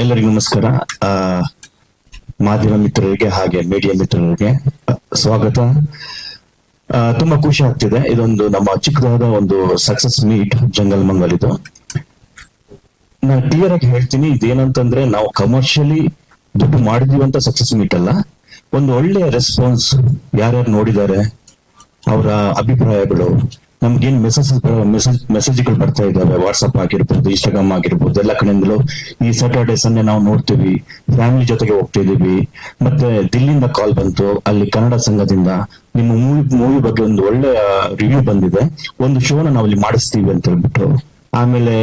ಎಲ್ಲರಿಗೂ ನಮಸ್ಕಾರ. ಮಾಧ್ಯಮ ಮಿತ್ರರಿಗೆ ಹಾಗೆ ಮೀಡಿಯಾ ಮಿತ್ರರಿಗೆ ಸ್ವಾಗತ. ತುಂಬಾ ಖುಷಿ ಆಗ್ತಿದೆ. ಇದೊಂದು ನಮ್ಮ ಚಿಕ್ಕದಾದ ಒಂದು ಸಕ್ಸಸ್ ಮೀಟ್ ಜಂಗಲ್ ಮಂಗಲ್ ಇದು ನಾನು ಕ್ಲಿಯರ್ ಆಗಿ ಹೇಳ್ತೀನಿ, ಇದೇನಂತಂದ್ರೆ ನಾವು ಕಮರ್ಷಿಯಲಿ ದುಡ್ಡು ಮಾಡಿದೀವಿ ಅಂತ ಸಕ್ಸಸ್ ಮೀಟ್ ಅಲ್ಲ. ಒಂದು ಒಳ್ಳೆಯ ರೆಸ್ಪಾನ್ಸ್ ಯಾರ್ಯಾರು ನೋಡಿದ್ದಾರೆ, ಅವರ ಅಭಿಪ್ರಾಯಗಳು ನಮ್ಗೇನ್ ಮೆಸೇಜ್ ಮೆಸೇಜ್ ಮೆಸೇಜ್ಗಳು ಬರ್ತಾ ಇದಾವೆ. ವಾಟ್ಸಪ್ ಆಗಿರ್ಬೋದು ಇನ್ಸ್ಟಾಗ್ರಾಮ್ ಆಗಿರ್ಬೋದು, ಎಲ್ಲ ಕಡೆಯಿಂದಲೂ ಈ ಸ್ಯಾಟರ್ಡೇಸ್ ಸಂಡೇ ನಾವು ನೋಡ್ತೀವಿ. ಫ್ಯಾಮಿಲಿ ಜೊತೆಗೆ ಹೋಗ್ತಿದೀವಿ ಮತ್ತೆ ದಿಲ್ಲಿಂದ ಕಾಲ್ ಬಂತು. ಅಲ್ಲಿ ಕನ್ನಡ ಸಂಘದಿಂದ ನಿಮ್ಮ ಮೂವಿ ಮೂವಿ ಬಗ್ಗೆ ಒಂದು ಒಳ್ಳೆ ರಿವ್ಯೂ ಬಂದಿದೆ. ಒಂದು ಶೋನ ನಾವು ಇಲ್ಲಿ ಮಾಡಿಸ್ತೀವಿ ಅಂತ ಹೇಳ್ಬಿಟ್ಟು. ಆಮೇಲೆ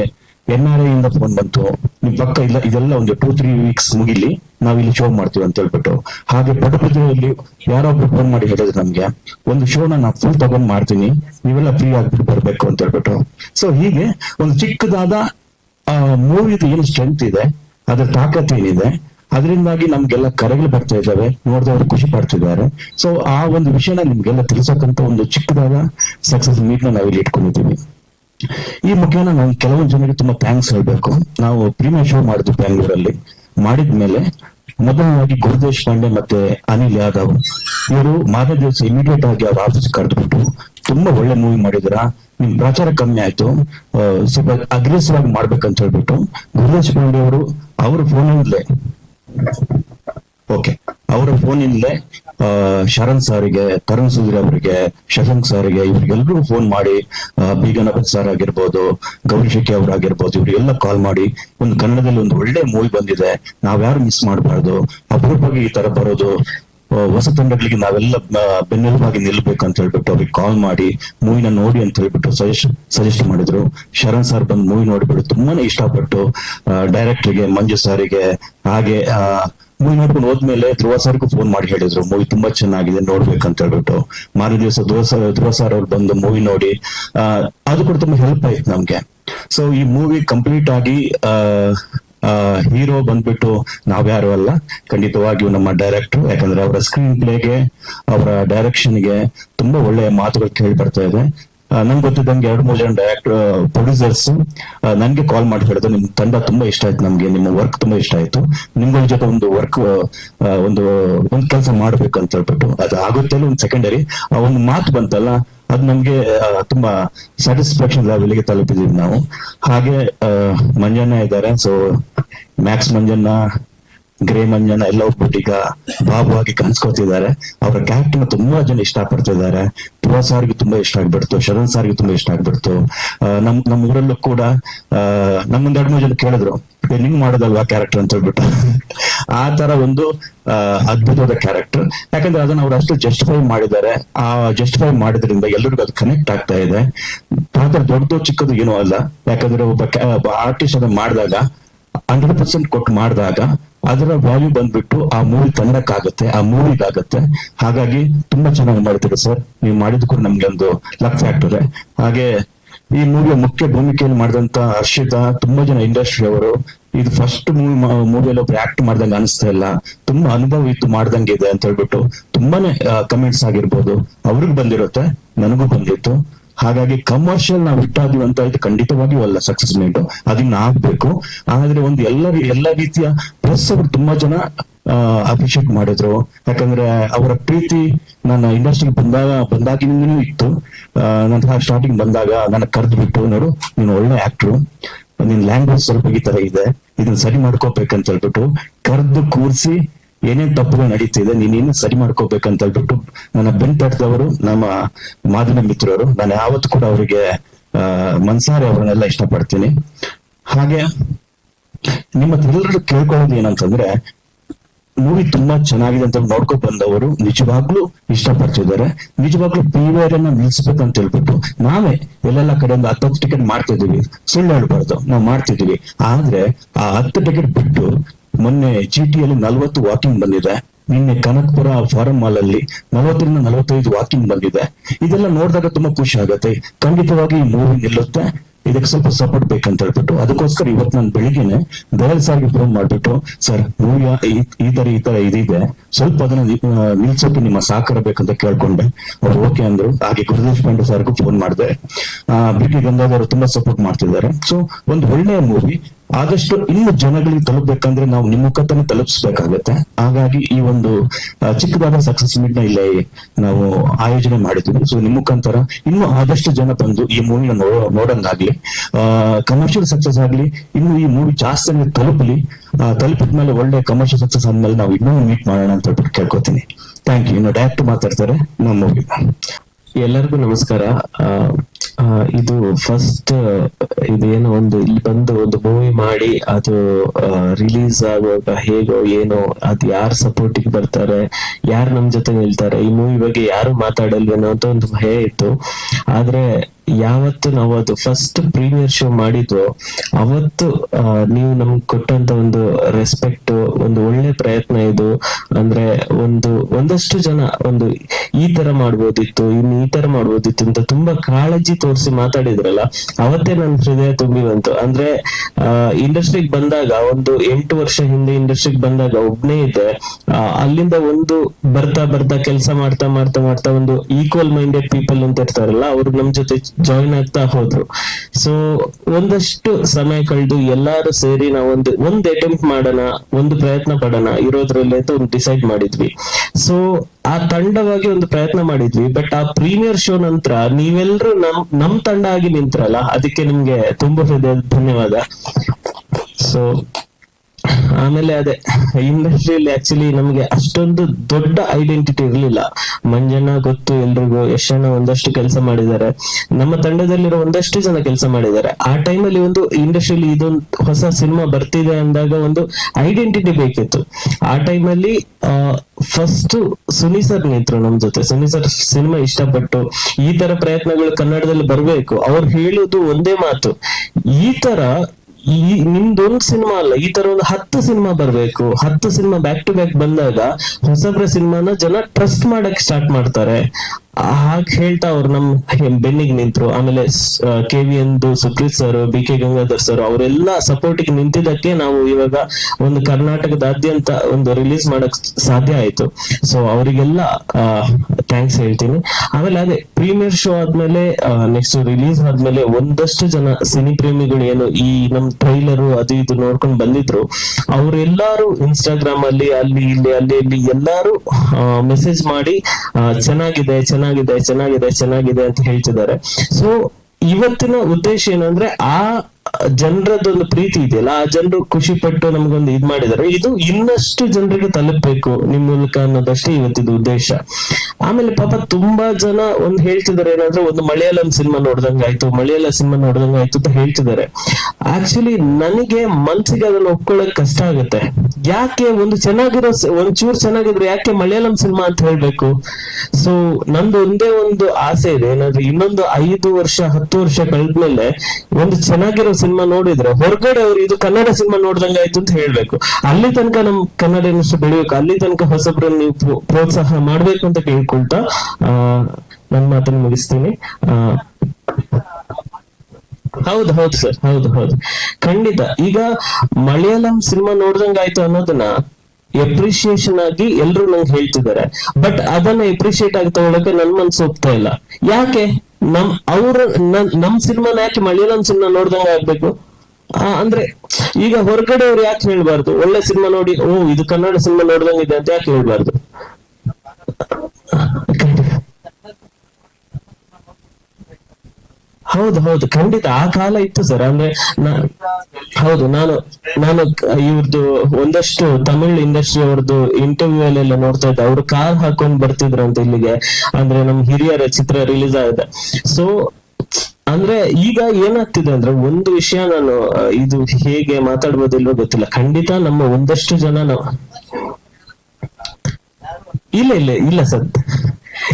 ಎನ್ ಆರ್ ಐ ಇಂದ ಫೋನ್ ಬಂತು. ನಿಮ್ ಪಕ್ಕ ಇಲ್ಲ, ಇದೆಲ್ಲ ಒಂದು ಟೂ ತ್ರೀ ವೀಕ್ಸ್ ಮುಗಿಲಿ ನಾವ್ ಇಲ್ಲಿ ಶೋ ಮಾಡ್ತೀವಿ ಅಂತ ಹೇಳ್ಬಿಟ್ಟು. ಹಾಗೆ ಪಡುಪುದ್ರಲ್ಲಿ ಯಾರೊಬ್ರು ಫೋನ್ ಮಾಡಿ ಹೇಳಿದ್ರು ನಮ್ಗೆ, ಒಂದು ಶೋನ ನಾ ಫುಲ್ ತಗೊಂಡ್ ಮಾಡ್ತೀನಿ, ನೀವೆಲ್ಲ ಫ್ರೀ ಆಗ್ಬಿಟ್ಟು ಬರ್ಬೇಕು ಅಂತ ಹೇಳ್ಬಿಟ್ಟು ಸೊ ಹೀಗೆ ಒಂದು ಚಿಕ್ಕದಾದ ಮೂವಿದು ಏನು ಸ್ಟ್ರೆಂತ್ ಇದೆ, ಅದ್ರ ತಾಕತ್ ಏನಿದೆ, ಅದರಿಂದಾಗಿ ನಮ್ಗೆಲ್ಲ ಕರೆಗಳು ಬರ್ತಾ ಇದ್ದಾವೆ ನೋಡಿದವರು ಖುಷಿ ಪಡ್ತಿದ್ದಾರೆ. ಸೊ ಆ ಒಂದು ವಿಷಯನ ನಿಮ್ಗೆಲ್ಲ ತಿಳಿಸಕ್ಕಂತ ಒಂದು ಚಿಕ್ಕದಾದ ಸಕ್ಸಸ್ ಮೀಟ್ ನಾವಿಲ್ಲಿ ಇಟ್ಕೊಂಡಿದ್ದೀವಿ. ಈ ಮುಖ್ಯ ನಾನು ಕೆಲವೊಂದು ಜನರಿಗೆ ತುಂಬಾ ಥ್ಯಾಂಕ್ಸ್ ಹೇಳ್ಬೇಕು. ನಾವು ಪ್ರೀಮಿಯರ್ ಶೋ ಮಾಡಿದ್ವಿ ಬೆಂಗಳೂರಲ್ಲಿ ಮಾಡಿದ್ಮೇಲೆ ಮೊದಲನೇದಾಗಿ ಗುರುದೇಶ್ ಪಾಂಡೆ ಮತ್ತೆ ಅನಿಲ್ ಯಾದವ್. ಇವರು ಮಾರನೇ ದಿವಸ ಇಮಿಡಿಯೇಟ್ ಆಗಿ ಅವ್ರ ಆಫೀಸ್ ಕರೆದ್ಬಿಟ್ಟು ತುಂಬಾ ಒಳ್ಳೆ ಮೂವಿ ಮಾಡಿದ್ರ. ನಿಮ್ ಪ್ರಚಾರ ಕಮ್ಮಿ ಆಯ್ತು. ಸ್ವಲ್ಪ ಅಗ್ರೆಸಿವ್ ಆಗಿ ಮಾಡ್ಬೇಕಂತ ಹೇಳ್ಬಿಟ್ಟು ಗುರುದೇಶ್ ಪಾಂಡೆ ಅವರು ಅವ್ರ ಇಂದಲೇ ಓಕೆ ಅವರ ಫೋನಿಂದಲೇ ಶರಣ್ ಸಾರಿಗೆ ತರುಣ್ ಸುಧೀರ್ ಅವರಿಗೆ ಶಶಾಂಕ್ ಸಾರಿಗೆ ಇವ್ರಿಗೆಲ್ಲರೂ ಫೋನ್ ಮಾಡಿ ಆ, ಬಿ ಗಣಪತ್ ಸರ್ ಆಗಿರ್ಬೋದು ಗೌರಿ ಶೆಟ್ಟಿ ಅವರಾಗಿರ್ಬೋದು ಇವ್ರಿಗೆಲ್ಲ ಕಾಲ್ ಮಾಡಿ ಒಂದು ಕನ್ನಡದಲ್ಲಿ ಒಂದು ಒಳ್ಳೆ ಮೂವಿ ಬಂದಿದೆ ನಾವ್ಯಾರು ಮಿಸ್ ಮಾಡಬಾರ್ದು ಅಪರೂಪವಾಗಿ ಈ ತರ ಬರೋದು ಆ, ಹೊಸ ತಂಡಗಳಿಗೆ ನಾವೆಲ್ಲ ಆ, ಬೆನ್ನೆಲುಬಾಗಿ ನಿಲ್ಬೇಕು ಅಂತ ಹೇಳ್ಬಿಟ್ಟು ಅವ್ರಿಗೆ ಕಾಲ್ ಮಾಡಿ ಮೂವಿನ ನೋಡಿ ಅಂತ ಹೇಳ್ಬಿಟ್ಟು ಸಜೆಸ್ಟ್ ಸಜೆಸ್ಟ್ ಮಾಡಿದ್ರು. ಶರಣ್ ಸರ್ ಬಂದು ಮೂವಿ ನೋಡ್ಬಿಟ್ಟು ತುಂಬಾನೇ ಇಷ್ಟಪಟ್ಟು ಡೈರೆಕ್ಟರ್ಗೆ ಮಂಜು ಸಾರಿಗೆ ಹಾಗೆ ಮೂವಿ ನೋಡ್ಕೊಂಡು ಹೋದ್ಮೇಲೆ ಧ್ರುವ ಸರ್ಗೂ ಫೋನ್ ಮಾಡಿ ಹೇಳಿದ್ರು. ಮೂವಿ ತುಂಬಾ ಚೆನ್ನಾಗಿದೆ, ನೋಡ್ಬೇಕಂತ ಹೇಳ್ಬಿಟ್ಟು. ಮಾರನೇ ದಿವಸ ಧ್ರುವ ಸರ್ ಧ್ರುವ ಸರ್ ಅವ್ರು ಬಂದು ಮೂವಿ ನೋಡಿ ಅದು ಕೂಡ ತುಂಬಾ ಹೆಲ್ಪ್ ಆಯ್ತು ನಮ್ಗೆ. ಸೊ ಈ ಮೂವಿ ಕಂಪ್ಲೀಟ್ ಆಗಿ ಹೀರೋ ಬಂದ್ಬಿಟ್ಟು ನಾವ್ಯಾರು ಅಲ್ಲ, ಖಂಡಿತವಾಗಿಯೂ ನಮ್ಮ ಡೈರೆಕ್ಟರ್ ಯಾಕಂದ್ರೆ ಅವರ ಸ್ಕ್ರೀನ್ ಪ್ಲೇಗೆ ಅವರ ಡೈರೆಕ್ಷನ್ಗೆ ತುಂಬಾ ಒಳ್ಳೆಯ ಮಾತುಗಳು ಕೇಳಿ ಬರ್ತಾ ಇದೆ. ನಂಗೆ ಗೊತ್ತಿದ್ದಂಗೆ ಎರಡು ಮೂರು ಜನ ಡೈರೆಕ್ಟರ್ ಪ್ರೊಡ್ಯೂಸರ್ಸ್ ನನ್ಗೆ ಕಾಲ್ ಮಾಡಿ ಹೇಳಿದ್ರು. ನಿಮ್ ತಂಡ ತುಂಬಾ ಇಷ್ಟ ಆಯ್ತು ನಮ್ಗೆ, ನಿಮ್ಮ ವರ್ಕ್ ತುಂಬಾ ಇಷ್ಟ ಆಯ್ತು. ನಿಮ್ಗಳ ಜೊತೆ ಒಂದು ವರ್ಕ್ ಒಂದು ಒಂದು ಕೆಲಸ ಮಾಡ್ಬೇಕು ಅಂತ ಹೇಳ್ಬಿಟ್ಟು, ಅದು ಆಗುತ್ತೆ ಒಂದು ಸೆಕೆಂಡರಿ ಆ, ಒಂದು ಮಾತು ಬಂತಲ್ಲ, ಅದು ನಮ್ಗೆ ತುಂಬಾ ಸ್ಯಾಟಿಸ್ಫ್ಯಾಕ್ಷನ್ ಲೆವೆಲ್ಗೆ ತಲುಪಿದೀವಿ ನಾವು. ಹಾಗೆ ಮಂಜಣ್ಣ ಇದ್ದಾರೆ. So max Manjanna grey Manjanna ಎಲ್ಲ ಹೋಗ್ಬಿಟ್ಟು ಈಗ ಬಾಬು ಆಗಿ ಕಾಣಿಸ್ಕೊತಿದ್ದಾರೆ. ಅವರ ಕ್ಯಾರೆಕ್ಟರ್ ತುಂಬಾ ಜನ ಇಷ್ಟ ಪಡ್ತಿದ್ದಾರೆ ಪುರ ಸಾರ್ಗೆ ತುಂಬಾ ಇಷ್ಟ ಆಗ್ಬಿಡ್ತು ಶರಣ್ ಸಾರ್ಗೆ ತುಂಬಾ ಇಷ್ಟ ಆಗ್ಬಿಡ್ತು. ನಮ್ ನಮ್ಮ ಊರಲ್ಲೂ ಕೂಡ ನಮ್ಮೊಂದ್ ಎರಡು ಮೂರು ಜನ ಕೇಳಿದ್ರು "ಏ, ನಿಂಗ್ ಮಾಡೋದಲ್ವಾ ಕ್ಯಾರೆಕ್ಟರ್ ಅಂತ ಹೇಳ್ಬಿಟ್ಟು. ಆ ತರ ಒಂದು ಅದ್ಭುತವಾದ ಕ್ಯಾರೆಕ್ಟರ್ ಯಾಕಂದ್ರೆ ಅದನ್ನ ಅವ್ರು ಅಷ್ಟು ಜಸ್ಟಿಫೈ ಮಾಡಿದ್ದಾರೆ. ಆ ಜಸ್ಟಿಫೈ ಮಾಡಿದ್ರಿಂದ ಎಲ್ಲರಿಗೂ ಅದು ಕನೆಕ್ಟ್ ಆಗ್ತಾ ಇದೆ. ಪಾತ್ರ ದೊಡ್ಡದು ಚಿಕ್ಕದು ಏನೂ ಅಲ್ಲ. ಯಾಕಂದ್ರೆ ಒಬ್ಬ ಆರ್ಟಿಸ್ಟ್ ಅದನ್ನ ಮಾಡಿದಾಗ ಹಂಡ್ರೆಡ್ ಪರ್ಸೆಂಟ್ ಕೊಟ್ಟು ಮಾಡಿದಾಗ ಅದರ ವ್ಯಾಲ್ಯೂ ಬಂದ್ಬಿಟ್ಟು ಆ ಮೂವಿ ತಂಡಕ್ಕಾಗತ್ತೆ ಆ ಮೂವಿಗಾಗತ್ತೆ. ಹಾಗಾಗಿ ತುಂಬಾ ಚೆನ್ನಾಗಿ ಮಾಡ್ತೀರಿ ಸರ್. ನೀವು ಕೂಡ ನಮ್ಗೆ ಒಂದು ಲಕ್ ಫ್ಯಾಕ್ಟರ್ ಹಾಗೆ ಈ ಮೂವಿಯ ಮುಖ್ಯ ಭೂಮಿಕೆಯಲ್ಲಿ ಮಾಡಿದಂತ ಹರ್ಷಿತಾ, ತುಂಬಾ ಜನ ಇಂಡಸ್ಟ್ರಿ ಅವರು, ಇದು ಫಸ್ಟ್ ಮೂವಿ ಮೂವಿಯಲ್ಲಿ ಒಬ್ರು ಆಕ್ಟ್ ಮಾಡ್ದಂಗೆ ಅನಿಸ್ತಾ ಇಲ್ಲ. ತುಂಬಾ ಅನುಭವ ಇತ್ತು, ಮಾಡ್ದಂಗೆ ಇದೆ ಅಂತ ಹೇಳ್ಬಿಟ್ಟು ತುಂಬಾನೇ ಕಮೆಂಟ್ಸ್ ಆಗಿರ್ಬೋದು. ಅವ್ರಿಗೆ ಬಂದಿರುತ್ತೆ, ನನಗೂ ಬಂದಿತ್ತು. ಹಾಗಾಗಿ ಕಮರ್ಷಿಯಲ್ ನಾವು ಇಟ್ಟಾದ್ವಿ ಅಂತ ಇದು ಖಂಡಿತವಾಗಿಯೂ ಅಲ್ಲ ಸಕ್ಸಸ್ ಮೇಟ್ ಅದನ್ನ ಆಗ್ಬೇಕು. ಆದ್ರೆ ಒಂದು ಎಲ್ಲ ಎಲ್ಲ ರೀತಿಯ ಪ್ರೆಸ್ ಅವರು ತುಂಬಾ ಜನ ಅಪ್ರಿಶಿಯೇಟ್ ಮಾಡಿದ್ರು. ಯಾಕಂದ್ರೆ ಅವರ ಪ್ರೀತಿ ನನ್ನ ಇಂಡಸ್ಟ್ರಿಗೆ ಬಂದಾಗ, ಬಂದಾಗಿನಿಂದನೂ ಇತ್ತು. ನನ್ನ ಸ್ಟಾರ್ಟಿಂಗ್ ಬಂದಾಗ ನನ್ನ ಕರೆದು ಬಿಟ್ಟು ನೋಡು, ನೀನು ಒಳ್ಳೆ ಆಕ್ಟ್ರು ನಿನ್ ಲ್ಯಾಂಗ್ವೇಜ್ ಸ್ವಲ್ಪ ಈ ತರ ಇದೆ. ಇದನ್ನ ಸರಿ ಮಾಡ್ಕೋಬೇಕಂತ ಹೇಳ್ಬಿಟ್ಟು ಕರೆದು ಕೂರಿಸಿ ಏನೇನ್ ತಪ್ಪುಗಳು ನಡೀತಿದೆ ನೀನೇನು ಸರಿ ಮಾಡ್ಕೋಬೇಕಂತ ಹೇಳ್ಬಿಟ್ಟು ನನ್ನ ಬೆನ್ ತಟ್ಟದವರು ನಮ್ಮ ಮಾಧ್ಯಮ ಮಿತ್ರರು, ನಾನು ಯಾವತ್ತು ಕೂಡ ಅವರಿಗೆ ಮನ್ಸಾರೆ ಅವರನ್ನೆಲ್ಲ ಇಷ್ಟಪಡ್ತೀನಿ. ಹಾಗೆ, ನಿಮ್ಮ ಎಲ್ಲರೂ ಕೇಳ್ಕೊಳ್ಳೋದು ಏನಂತಂದ್ರೆ ಮೂವಿ ತುಂಬಾ ಚೆನ್ನಾಗಿದೆ ಅಂತ ನೋಡ್ಕೊ ಬಂದವರು ನಿಜವಾಗ್ಲೂ ಇಷ್ಟಪಡ್ತಿದ್ದಾರೆ. ನಿಜವಾಗ್ಲೂ ಪಿ ಅನ್ನ ಅಂತ ಹೇಳ್ಬಿಟ್ಟು ನಾವೇ ಎಲ್ಲೆಲ್ಲ ಕಡೆಯಿಂದ ಹತ್ತತ್ತು ಟಿಕೆಟ್ ಮಾಡ್ತಿದೀವಿ ಸುಳ್ಳು ಹೇಳ್ಬಾರ್ದು. ನಾವು ಮಾಡ್ತಿದೀವಿ ಆದ್ರೆ, ಆ ಹತ್ತು ಟಿಕೆಟ್ ಬಿಟ್ಟು ಮೊನ್ನೆ ಜಿಟಿಯಲ್ಲಿ ನಲ್ವತ್ತು ವಾಕಿಂಗ್ ಬಂದಿದೆ. ನಿನ್ನೆ ಕನಕಪುರ ಫಾರಂ ಮಾಲ್ ಅಲ್ಲಿ ನಲವತ್ತರಿಂದ ನಲವತ್ತೈದು ವಾಕಿಂಗ್ ಬಂದಿದೆ. ಇದೆಲ್ಲ ನೋಡಿದಾಗ ತುಂಬಾ ಖುಷಿ ಆಗುತ್ತೆ. ಖಂಡಿತವಾಗಿ ಈ ಮೂವಿ ನಿಲ್ಲುತ್ತೆ. ಇದಕ್ಕೆ ಸ್ವಲ್ಪ ಸಪೋರ್ಟ್ ಬೇಕಂತ ಹೇಳ್ಬಿಟ್ಟು ಅದಕ್ಕೋಸ್ಕರ ಇವತ್ತು ನಾನು ಬೆಳಿಗ್ಗೆನೆ ದಯಾಲ್ ಸಾರ್ಗೆ ಫೋನ್ ಮಾಡ್ಬಿಟ್ಟು ಸರ್ ಮೂವಿಯ ಈ ತರ ಈ ತರ ಇದಿದೆ. ಸ್ವಲ್ಪ ಅದನ್ನ ನಿಲ್ಸೋಕೆ ನಿಮ್ಮ ಸಹಕಾರ ಬೇಕಂತ ಕೇಳ್ಕೊಂಡೆ. ಅವ್ರು ಓಕೆ ಅಂದ್ರು. ಹಾಗೆ ಗುರುದೇಶ್ ಪಾಂಡೆ ಸಾರ್ಗೂ ಫೋನ್ ಮಾಡಿದೆ. ಬಿ ಟಿ ಗಂಗಾಧರ್ ತುಂಬಾ ಸಪೋರ್ಟ್ ಮಾಡ್ತಿದ್ದಾರೆ. ಸೊ ಒಂದು ಒಳ್ಳೆಯ ಮೂವಿ ಆದಷ್ಟು ಇನ್ನು ಜನಗಳಿಗೆ ತಲುಪಬೇಕಂದ್ರೆ ನಾವು ನಿಮ್ಮ ಮುಖತನ ತಲುಪಿಸ್ಬೇಕಾಗತ್ತೆ. ಹಾಗಾಗಿ ಈ ಒಂದು ಚಿಕ್ಕದಾದ ಸಕ್ಸಸ್ ಮೀಟ್ನ ಇಲ್ಲಿ ನಾವು ಆಯೋಜನೆ ಮಾಡಿದ್ವಿ ಸೊ ನಿಮ್ಮ ಮುಖಾಂತರ ಇನ್ನು ಆದಷ್ಟು ಜನ ಬಂದು ಈ ಮೂವಿನ ನೋಡೋ ನೋಡಂಗಾಗ್ಲಿ ಕಮರ್ಷಿಯಲ್ ಸಕ್ಸಸ್ ಆಗ್ಲಿ ಇನ್ನು ಈ ಮೂವಿ ಜಾಸ್ತಿ ತಲುಪಲಿ ತಲುಪಿದ ಮೇಲೆ ಒಳ್ಳೆ ಕಮರ್ಷಿಯಲ್ ಸಕ್ಸಸ್ ಆದ್ಮೇಲೆ ನಾವು ಇನ್ನೊಂದು ಮೀಟ್ ಮಾಡೋಣ ಅಂತ ಹೇಳ್ಬಿಟ್ಟು ಕೇಳ್ಕೊತೀನಿ. ಥ್ಯಾಂಕ್ ಯು ಇನ್ನು ಡೈರೆಕ್ಟ್ ಮಾತಾಡ್ತಾರೆ ನಮ್ಮ ಮೂವಿ ಎಲ್ಲರಿಗೂ ನಮಸ್ಕಾರ. ಆ, ಆ, ಇದು ಫಸ್ಟ್ ಇದೇನೋ ಒಂದು ಇಲ್ಲಿ ಬಂದು ಒಂದು ಮೂವಿ ಮಾಡಿ ಅದು ರಿಲೀಸ್ ಆಗುವಾಗ ಹೇಗೋ ಏನೋ ಅದು ಯಾರು ಸಪೋರ್ಟಿಗೆ ಬರ್ತಾರೆ, ಯಾರು ನಮ್ ಜೊತೆ ನಿಲ್ತಾರೆ, ಈ ಮೂವಿ ಬಗ್ಗೆ ಯಾರು ಮಾತಾಡಲ್ವೇನೋ ಅಂತ ಒಂದು ಭಯ ಇತ್ತು. ಆದ್ರೆ ಯಾವತ್ತು ನಾವು ಅದು ಫಸ್ಟ್ ಪ್ರೀಮಿಯರ್ ಶೋ ಮಾಡಿದ್ವೋ, ಅವತ್ತು ನೀವು ನಮ್ಗೆ ಕೊಟ್ಟಂತ ಒಂದು ರೆಸ್ಪೆಕ್ಟ್ ಒಂದು ಒಳ್ಳೆ ಪ್ರಯತ್ನ ಇದು. ಅಂದ್ರೆ ಒಂದು, ಒಂದಷ್ಟು ಜನ ಒಂದು ಈ ತರ ಮಾಡ್ಬೋದಿತ್ತು, ಇನ್ನು ಈ ತರ ಮಾಡ್ಬೋದಿತ್ತು ಅಂತ ತುಂಬಾ ಕಾಳಜಿ ತೋರಿಸಿ ಮಾತಾಡಿದ್ರಲ್ಲ, ಅವತ್ತೇ ನನ್ನ ಹೃದಯ ತುಂಬಿ ಬಂತು. ಅಂದ್ರೆ ಇಂಡಸ್ಟ್ರಿಗೆ ಬಂದಾಗ, ಒಂದು ಎಂಟು ವರ್ಷ ಹಿಂದೆ ಇಂಡಸ್ಟ್ರಿಗೆ ಬಂದಾಗ ಒಬ್ನೇ ಇದೆ ಅಲ್ಲಿಂದ ಒಂದು ಬರ್ತಾ ಬರ್ತಾ ಕೆಲಸ ಮಾಡ್ತಾ ಮಾಡ್ತಾ ಮಾಡ್ತಾ ಒಂದು ಈಕ್ವಲ್ ಮೈಂಡೆಡ್ ಪೀಪಲ್ ಅಂತ ಇರ್ತಾರಲ್ಲ, ಅವ್ರು ನಮ್ ಜೊತೆ ಜಾಯಿನ್ ಆಗ್ತಾ ಹೋದ್ರು. ಸೊ ಒಂದಷ್ಟು ಸಮಯ ಕಳೆದು ಎಲ್ಲಾರು ಸೇರಿ ನಾವು ಒಂದು, ಒಂದ್ ಅಟೆಂಪ್ಟ್ ಮಾಡೋಣ, ಒಂದು ಪ್ರಯತ್ನ ಪಡೋಣ ಇರೋದ್ರಲ್ಲಿ ಅಂತ ಒಂದು ಡಿಸೈಡ್ ಮಾಡಿದ್ವಿ. ಸೊ ಆ ತಂಡವಾಗಿ ಒಂದು ಪ್ರಯತ್ನ ಮಾಡಿದ್ವಿ ಬಟ್ ಆ ಪ್ರೀಮಿಯರ್ ಶೋ ನಂತರ ನೀವೆಲ್ಲರೂ ನಮ್ ನಮ್ ತಂಡ ಆಗಿ ನಿಂತ್ರಲ್ಲ, ಅದಕ್ಕೆ ನಿಮ್ಗೆ ತುಂಬಾ ಹೃದಯ ಧನ್ಯವಾದ. ಸೊ ಆಮೇಲೆ ಅದೇ, ಇಂಡಸ್ಟ್ರಿಯಲ್ಲಿ ಆಕ್ಚುಲಿ ನಮ್ಗೆ ಅಷ್ಟೊಂದು ದೊಡ್ಡ ಐಡೆಂಟಿಟಿ ಇರ್ಲಿಲ್ಲ. ಮಂಜಣ್ಣ ಗೊತ್ತು, ಎಲ್ರಿಗೂ ಯಶಣ್ಣ ಒಂದಷ್ಟು ಕೆಲಸ ಮಾಡಿದ್ದಾರೆ. ನಮ್ಮ ತಂಡದಲ್ಲಿರೋ ಒಂದಷ್ಟು ಜನ ಕೆಲಸ ಮಾಡಿದ್ದಾರೆ. ಆ ಟೈಮಲ್ಲಿ ಒಂದು ಇಂಡಸ್ಟ್ರಿಯಲ್ಲಿ ಇದೊಂದು ಹೊಸ ಸಿನಿಮಾ ಬರ್ತಿದೆ ಅಂದಾಗ ಒಂದು ಐಡೆಂಟಿಟಿ ಬೇಕಿತ್ತು. ಆ ಟೈಮಲ್ಲಿ ಫಸ್ಟ್ ಸುನಿ ಸರ್ ನಿಂತರು ನಮ್ ಜೊತೆ. ಸುನಿ ಸರ್ ಸಿನಿಮಾ ಇಷ್ಟಪಟ್ಟು ಈ ತರ ಪ್ರಯತ್ನಗಳು ಕನ್ನಡದಲ್ಲಿ ಬರ್ಬೇಕು. ಅವ್ರು ಹೇಳುದು ಒಂದೇ ಮಾತು. ಈ ತರ ಈ ನಿಮ್ದೊಂದು ಸಿನಿಮಾ ಅಲ್ಲ, ಈ ತರ ಒಂದು ಹತ್ತು ಸಿನಿಮಾ ಬರ್ಬೇಕು. ಹತ್ತು ಸಿನಿಮಾ ಬ್ಯಾಕ್ ಟು ಬ್ಯಾಕ್ ಬಂದಾಗ ಹೊಸಬ್ರ ಸಿನಿಮಾನ ಜನ ಟ್ರಸ್ಟ್ ಮಾಡಕ್ ಸ್ಟಾರ್ಟ್ ಮಾಡ್ತಾರೆ. ಹಾಗೆ ಹೇಳ್ತಾ ಅವ್ರು ನಮ್ ಬೆನ್ನಿಗೆ ನಿಂತ್ರು. ಆಮೇಲೆ ಕೆ ವಿ ಎಂದು Supreeth sir B K Gangadhar sir ಅವರೆಲ್ಲ ಸಪೋರ್ಟಿಗೆ ನಿಂತಿದ್ದಕ್ಕೆ ನಾವು ಇವಾಗ ಒಂದು ಕರ್ನಾಟಕದಾದ್ಯಂತ ಒಂದು ರಿಲೀಸ್ ಮಾಡಕ್ ಸಾಧ್ಯ ಆಯ್ತು. ಸೊ ಅವರಿಗೆಲ್ಲ ಥ್ಯಾಂಕ್ಸ್ ಹೇಳ್ತೀನಿ. ಆಮೇಲೆ ಅದೇ ಪ್ರೀಮಿಯರ್ ಶೋ ಆದ್ಮೇಲೆ ನೆಕ್ಸ್ಟ್ ರಿಲೀಸ್ ಆದ್ಮೇಲೆ ಒಂದಷ್ಟು ಜನ ಸಿನಿ ಪ್ರೇಮಿಗಳು ಏನು ಈ ನಮ್ ಟ್ರೈಲರ್ ಅದು ಇದು ನೋಡ್ಕೊಂಡು ಬಂದಿದ್ರು. ಅವ್ರೆಲ್ಲಾರು ಇನ್ಸ್ಟಾಗ್ರಾಮ್ ಅಲ್ಲಿ ಅಲ್ಲಿ, ಇಲ್ಲಿ ಅಲ್ಲಿ ಇಲ್ಲಿ ಎಲ್ಲಾರು ಮೆಸೇಜ್ ಮಾಡಿ ಚೆನ್ನಾಗಿದೆ ಚೆನ್ನಾಗಿದೆ ಚೆನ್ನಾಗಿದೆ ಚೆನ್ನಾಗಿದೆ ಚೆನ್ನಾಗಿದೆ ಅಂತ ಹೇಳ್ತಿದ್ದಾರೆ. ಸೊ ಇವತ್ತಿನ ಉದ್ದೇಶ ಏನಂದ್ರೆ ಆ ಜನರದೊಂದು ಪ್ರೀತಿ ಇದೆಯಲ್ಲ, ಆ ಜನರು ಖುಷಿ ಪಟ್ಟು ನಮ್ಗೊಂದು ಇದ್ ಮಾಡಿದಾರೆ ಇದು ಇನ್ನಷ್ಟು ಜನರಿಗೆ ತಲುಪಬೇಕು ನಿಮ್ ಮೂಲಕ ಅನ್ನೋದಷ್ಟೇ ಇವತ್ತಿದ ಉದ್ದೇಶ. ಆಮೇಲೆ ಪಾಪ ತುಂಬಾ ಜನ ಒಂದ್ ಹೇಳ್ತಿದಾರೆ ಏನಂದ್ರೆ ಒಂದು ಮಲಯಾಳಂ ಸಿನಿಮಾ ನೋಡ್ದಂಗ ಆಯ್ತು, ಮಲಯಾಳ ಸಿನಿಮಾ ನೋಡ್ದಂಗ ಆಯ್ತು ಅಂತ ಹೇಳ್ತಿದ್ದಾರೆ. ಆಕ್ಚುಲಿ ನನಗೆ ಮನ್ಸಿಗೆ ಅದನ್ನ ಒಪ್ಕೊಳ್ಳಕ್ ಕಷ್ಟ ಆಗುತ್ತೆ. ಯಾಕೆ ಒಂದು ಚೆನ್ನಾಗಿರೋ ಒಂದ್ ಚೂರ್ ಚೆನ್ನಾಗಿದ್ರೆ ಯಾಕೆ ಮಲಯಾಳಂ ಸಿನಿಮಾ ಅಂತ ಹೇಳ್ಬೇಕು? ಸೊ ನಂದು ಒಂದೇ ಒಂದು ಆಸೆ ಇದೆ, ಏನಾದ್ರೆ ಇನ್ನೊಂದು ಐದು ವರ್ಷ, ಹತ್ತು ವರ್ಷ ಕಳೆದ್ಮೇಲೆ ಒಂದು ಚೆನ್ನಾಗಿರೋ ಸಿನಿಮಾ ನೋಡಿದ್ರೆ ಹೊರಗಡೆ ಅವ್ರು ಇದು ಕನ್ನಡ ಸಿನಿಮಾ ನೋಡ್ದಂಗೆ ಆಯ್ತು ಅಂತ ಹೇಳ್ಬೇಕು. ಅಲ್ಲಿ ತನಕ ನಮ್ ಕನ್ನಡ ಇಂಡಸ್ಟ್ರಿ ಬೆಳಿಬೇಕು ಅಲ್ಲಿ ತನಕ ಹೊಸಬ್ರನ್ನ ನೀವು ಪ್ರೋ- ಪ್ರೋತ್ಸಾಹ ಮಾಡ್ಬೇಕು ಅಂತ ಕೇಳ್ಕೊಳ್ತಾ, ಆ, ನನ್ ಮಾತನ್ನು ಮುಗಿಸ್ತೀನಿ. ಆ, ಹೌದು ಹೌದು ಸರ್, ಹೌದು ಹೌದು. ಖಂಡಿತ. ಈಗ ಮಲಯಾಳಂ ಸಿನಿಮಾ ನೋಡ್ದಂಗಾಯ್ತು ಅನ್ನೋದನ್ನ ಎಪ್ರಿಶಿಯೇಷನ್ ಆಗಿ ಎಲ್ರು ನಂಗೆ ಹೇಳ್ತಿದ್ದಾರೆ. ಬಟ್ ಅದನ್ನ ಎಪ್ರಿಶಿಯೇಟ್ ಆಗಿ ತಗೊಳಕ್ಕೆ ನನ್ ಮನ್ಸು ಒಪ್ತಾ ಇಲ್ಲ. ಯಾಕೆ? ನಮ್ ಅವ್ರ ನಮ್ ಸಿನಿಮಾನ ಯಾಕೆ ಮಲಯಾಳಂ ಸಿನಿಮಾ ನೋಡ್ದಂಗ ಆಗ್ಬೇಕು? ಅಂದ್ರೆ ಈಗ ಹೊರಗಡೆ ಅವ್ರು ಯಾಕೆ ಹೇಳ್ಬಾರ್ದು? ಒಳ್ಳೆ ಸಿನಿಮಾ ನೋಡಿ, ಓ, ಇದು ಕನ್ನಡ ಸಿನಿಮಾ ನೋಡ್ದಂಗಿದೆ ಅಂತ ಯಾಕೆ ಹೇಳ್ಬಾರ್ದು? ಹೌದು ಹೌದು. ಖಂಡಿತ. ಆ ಕಾಲ ಇತ್ತು ಸರ್. ಅಂದ್ರೆ ಹೌದು, ನಾನು ನಾನು ಇವ್ರದ್ದು ಒಂದಷ್ಟು ತಮಿಳ್ ಇಂಡಸ್ಟ್ರಿ ಅವ್ರದ್ದು ಇಂಟರ್ವ್ಯೂ ಅಲ್ಲೆಲ್ಲ ನೋಡ್ತಾ ಇದ್ದೆ. ಅವ್ರು ಕಾರ್ ಹಾಕೊಂಡ್ ಅಂತ ಇಲ್ಲಿಗೆ. ಅಂದ್ರೆ ನಮ್ ಹಿರಿಯರ ಚಿತ್ರ ರಿಲೀಸ್ ಆಗಿದೆ. ಸೊ ಅಂದ್ರೆ ಈಗ ಏನಾಗ್ತಿದೆ ಅಂದ್ರೆ ಒಂದು ವಿಷಯ ನಾನು, ಇದು ಹೇಗೆ ಮಾತಾಡ್ಬೋದಿಲ್ವೋ ಗೊತ್ತಿಲ್ಲ. ಖಂಡಿತ ನಮ್ಮ ಒಂದಷ್ಟು ಜನ ನಾವು ಇಲ್ಲ ಇಲ್ಲ ಇಲ್ಲ ಸರ್.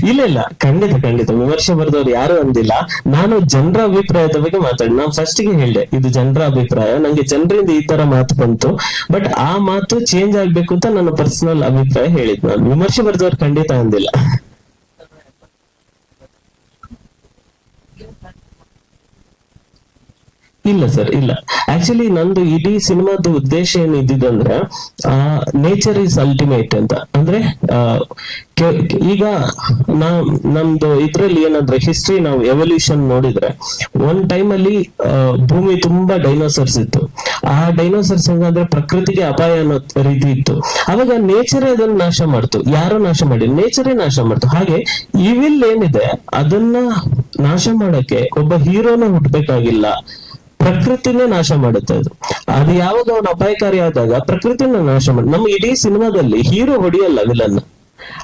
ಇಲ್ಲ ಇಲ್ಲ. ಖಂಡಿತ ಖಂಡಿತ. ವಿಮರ್ಶೆ ಬರೆದವ್ರು ಯಾರು ಅಂದಿಲ್ಲ. ನಾನು ಜನರ ಅಭಿಪ್ರಾಯದ ಬಗ್ಗೆ ಮಾತಾಡಿ ನಾನು ಫಸ್ಟ್ಗೆ ಹೇಳಿದೆ, ಇದು ಜನರ ಅಭಿಪ್ರಾಯ. ನಂಗೆ ಜನರಿಂದ ಈ ತರ ಮಾತು ಬಂತು. ಬಟ್ ಆ ಮಾತು ಚೇಂಜ್ ಆಗ್ಬೇಕು ಅಂತ ನನ್ನ ಪರ್ಸನಲ್ ಅಭಿಪ್ರಾಯ ಹೇಳಿದ್ ನಾನು. ವಿಮರ್ಶೆ ಬರೆದವ್ರು ಖಂಡಿತ ಅಂದಿಲ್ಲ. ಇಲ್ಲ ಸರ್ ಇಲ್ಲ. ಆಕ್ಚುಲಿ ನಂದು ಇಡೀ ಸಿನಿಮಾದ ಉದ್ದೇಶ ಏನಿದ್ದಿದಂದ್ರೆ ನೇಚರ್ ಇಸ್ ಅಲ್ಟಿಮೇಟ್ ಅಂತ. ಅಂದ್ರೆ ಆ, ಈಗ ನಾ ನಮ್ದು ಇದ್ರಲ್ಲಿ ಏನಂದ್ರೆ ಹಿಸ್ಟ್ರಿ ನಾವು ಎವಲ್ಯೂಷನ್ ನೋಡಿದ್ರೆ ಒಂದ್ ಟೈಮ್ ಅಲ್ಲಿ ಭೂಮಿ ತುಂಬಾ ಡೈನೋಸರ್ಸ್ ಇತ್ತು. ಆ ಡೈನೋಸರ್ಸ್ ಅಂದ್ರೆ ಪ್ರಕೃತಿಗೆ ಅಪಾಯ ಅನ್ನೋ ರೀತಿ ಇತ್ತು. ಅವಾಗ ನೇಚರೇ ಅದನ್ನ ನಾಶ ಮಾಡ್ತು. ಯಾರೋ ನಾಶ ಮಾಡಿ ನೇಚರೇ ನಾಶ ಮಾಡ್ತು. ಹಾಗೆ ಇವಿಲ್ ಏನಿದೆ ಅದನ್ನ ನಾಶ ಮಾಡಕ್ಕೆ ಒಬ್ಬ ಹೀರೋನ ಹುಟ್ಬೇಕಾಗಿಲ್ಲ. ಪ್ರಕೃತಿನೇ ನಾಶ ಮಾಡುತ್ತೆ ಅದು. ಅದು ಯಾವಾಗ ಅವನು ಅಪಾಯಕಾರಿ ಆದಾಗ ಪ್ರಕೃತಿನ ನಾಶ ಮಾಡಿ ನಮ್ಮ ಇಡೀ ಸಿನಿಮಾದಲ್ಲಿ ಹೀರೋ ಹೊಡಿಯಲ್ಲ ವಿಲನ್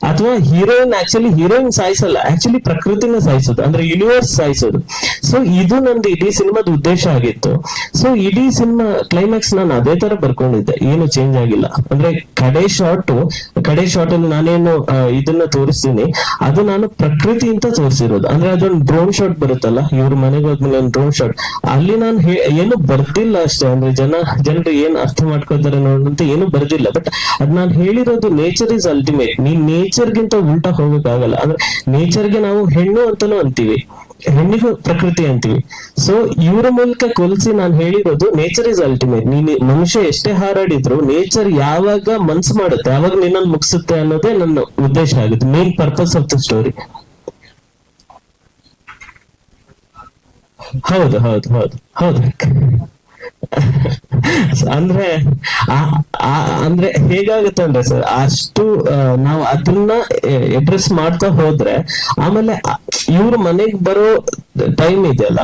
ಅಥವಾ ಹೀರೋಯಿನ್ ಆಕ್ಚುಲಿ ಹೀರೋಯಿನ್ ಸಾಯಿಸಲ್ಲ ಆಕ್ಚುಲಿ ಪ್ರಕೃತಿನ ಸಾಯಿಸೋದು ಅಂದ್ರೆ ಯೂನಿವರ್ಸ್ ಸಾಯಿಸೋದು ಸೊ ಇದು ನಂದು ಇಡೀ ಸಿನಿಮಾದ ಉದ್ದೇಶ ಆಗಿತ್ತು. ಸೊ ಇಡೀ ಸಿನಿಮಾ ಕ್ಲೈಮ್ಯಾಕ್ಸ್ ನಾನು ಅದೇ ತರ ಬರ್ಕೊಂಡಿದ್ದೆ, ಏನು ಚೇಂಜ್ ಆಗಿಲ್ಲ. ಅಂದ್ರೆ ಕಡೆ ಶಾರ್ಟ್ ಕಡೆ ಶಾರ್ಟ್ ಅಲ್ಲಿ ನಾನೇನು ಇದನ್ನ ತೋರಿಸ್ತೀನಿ, ಅದು ನಾನು ಪ್ರಕೃತಿ ಅಂತ ತೋರಿಸಿರೋದು. ಅಂದ್ರೆ ಅದೊಂದು ಡ್ರೋನ್ ಶಾಟ್ ಬರುತ್ತಲ್ಲ, ಇವ್ರ ಮನೆಗೆ ಹೋದ್ಮೇಲೆ ಒಂದು ಡ್ರೋನ್ ಶಾಟ್ ಅಲ್ಲಿ ನಾನು ಏನು ಬರ್ದಿಲ್ಲ ಅಷ್ಟೇ, ಅಂದ್ರೆ ಜನ, ಜನರು ಏನ್ ಅರ್ಥ ಮಾಡ್ಕೋತಾರೆ ನೋಡಂತ ಏನು ಬರ್ದಿಲ್ಲ. ಬಟ್ ಅದ್ ನಾನು ಹೇಳಿರೋದು ನೇಚರ್ ಇಸ್ ಅಲ್ಟಿಮೇಟ್ ನೀನ್ ನೇಚರ್ ಗಿಂತ ಉಲ್ಟಾ ಹೋಗಕ್ಕಾಗಲ್ಲ. ಅಂದ್ರೆ ನೇಚರ್ಗೆ ನಾವು ಹೆಣ್ಣು ಅಂತಾನೂ ಅಂತೀವಿ. ಹೆಣ್ಣಿಗೂ ಪ್ರಕೃತಿ ಅಂತೀವಿ. ಸೊ ಇವರ ಮೂಲಕ ಕೊಲಿಸಿ ನಾನು ಹೇಳಿರೋದು ನೇಚರ್ ಇಸ್ ಅಲ್ಟಿಮೇಟ್ ನೀನ್ ಮನುಷ್ಯ ಎಷ್ಟೇ ಹಾರಾಡಿದ್ರು ನೇಚರ್ ಯಾವಾಗ ಮನ್ಸು ಮಾಡುತ್ತೆ, ಯಾವಾಗ ನಿನ್ನನ್ನು ಮುಗಿಸುತ್ತೆ ಅನ್ನೋದೇ ನನ್ನ ಉದ್ದೇಶ ಆಗುತ್ತೆ. Main purpose of the story ಹೌದು ಹೌದು ಹೌದು ಹೌದು. ಅಂದ್ರೆ ಅಂದ್ರೆ ಹೇಗಾಗುತ್ತೆ ಅಂದ್ರೆ ಸರ್, ಅಷ್ಟು ನಾವು ಅದನ್ನ ಎಡ್ರೆಸ್ ಮಾಡ್ತಾ ಹೋದ್ರೆ, ಆಮೇಲೆ ಇವ್ರ ಮನೆಗ್ ಬರೋ ಟೈಮ್ ಇದೆಯಲ್ಲ,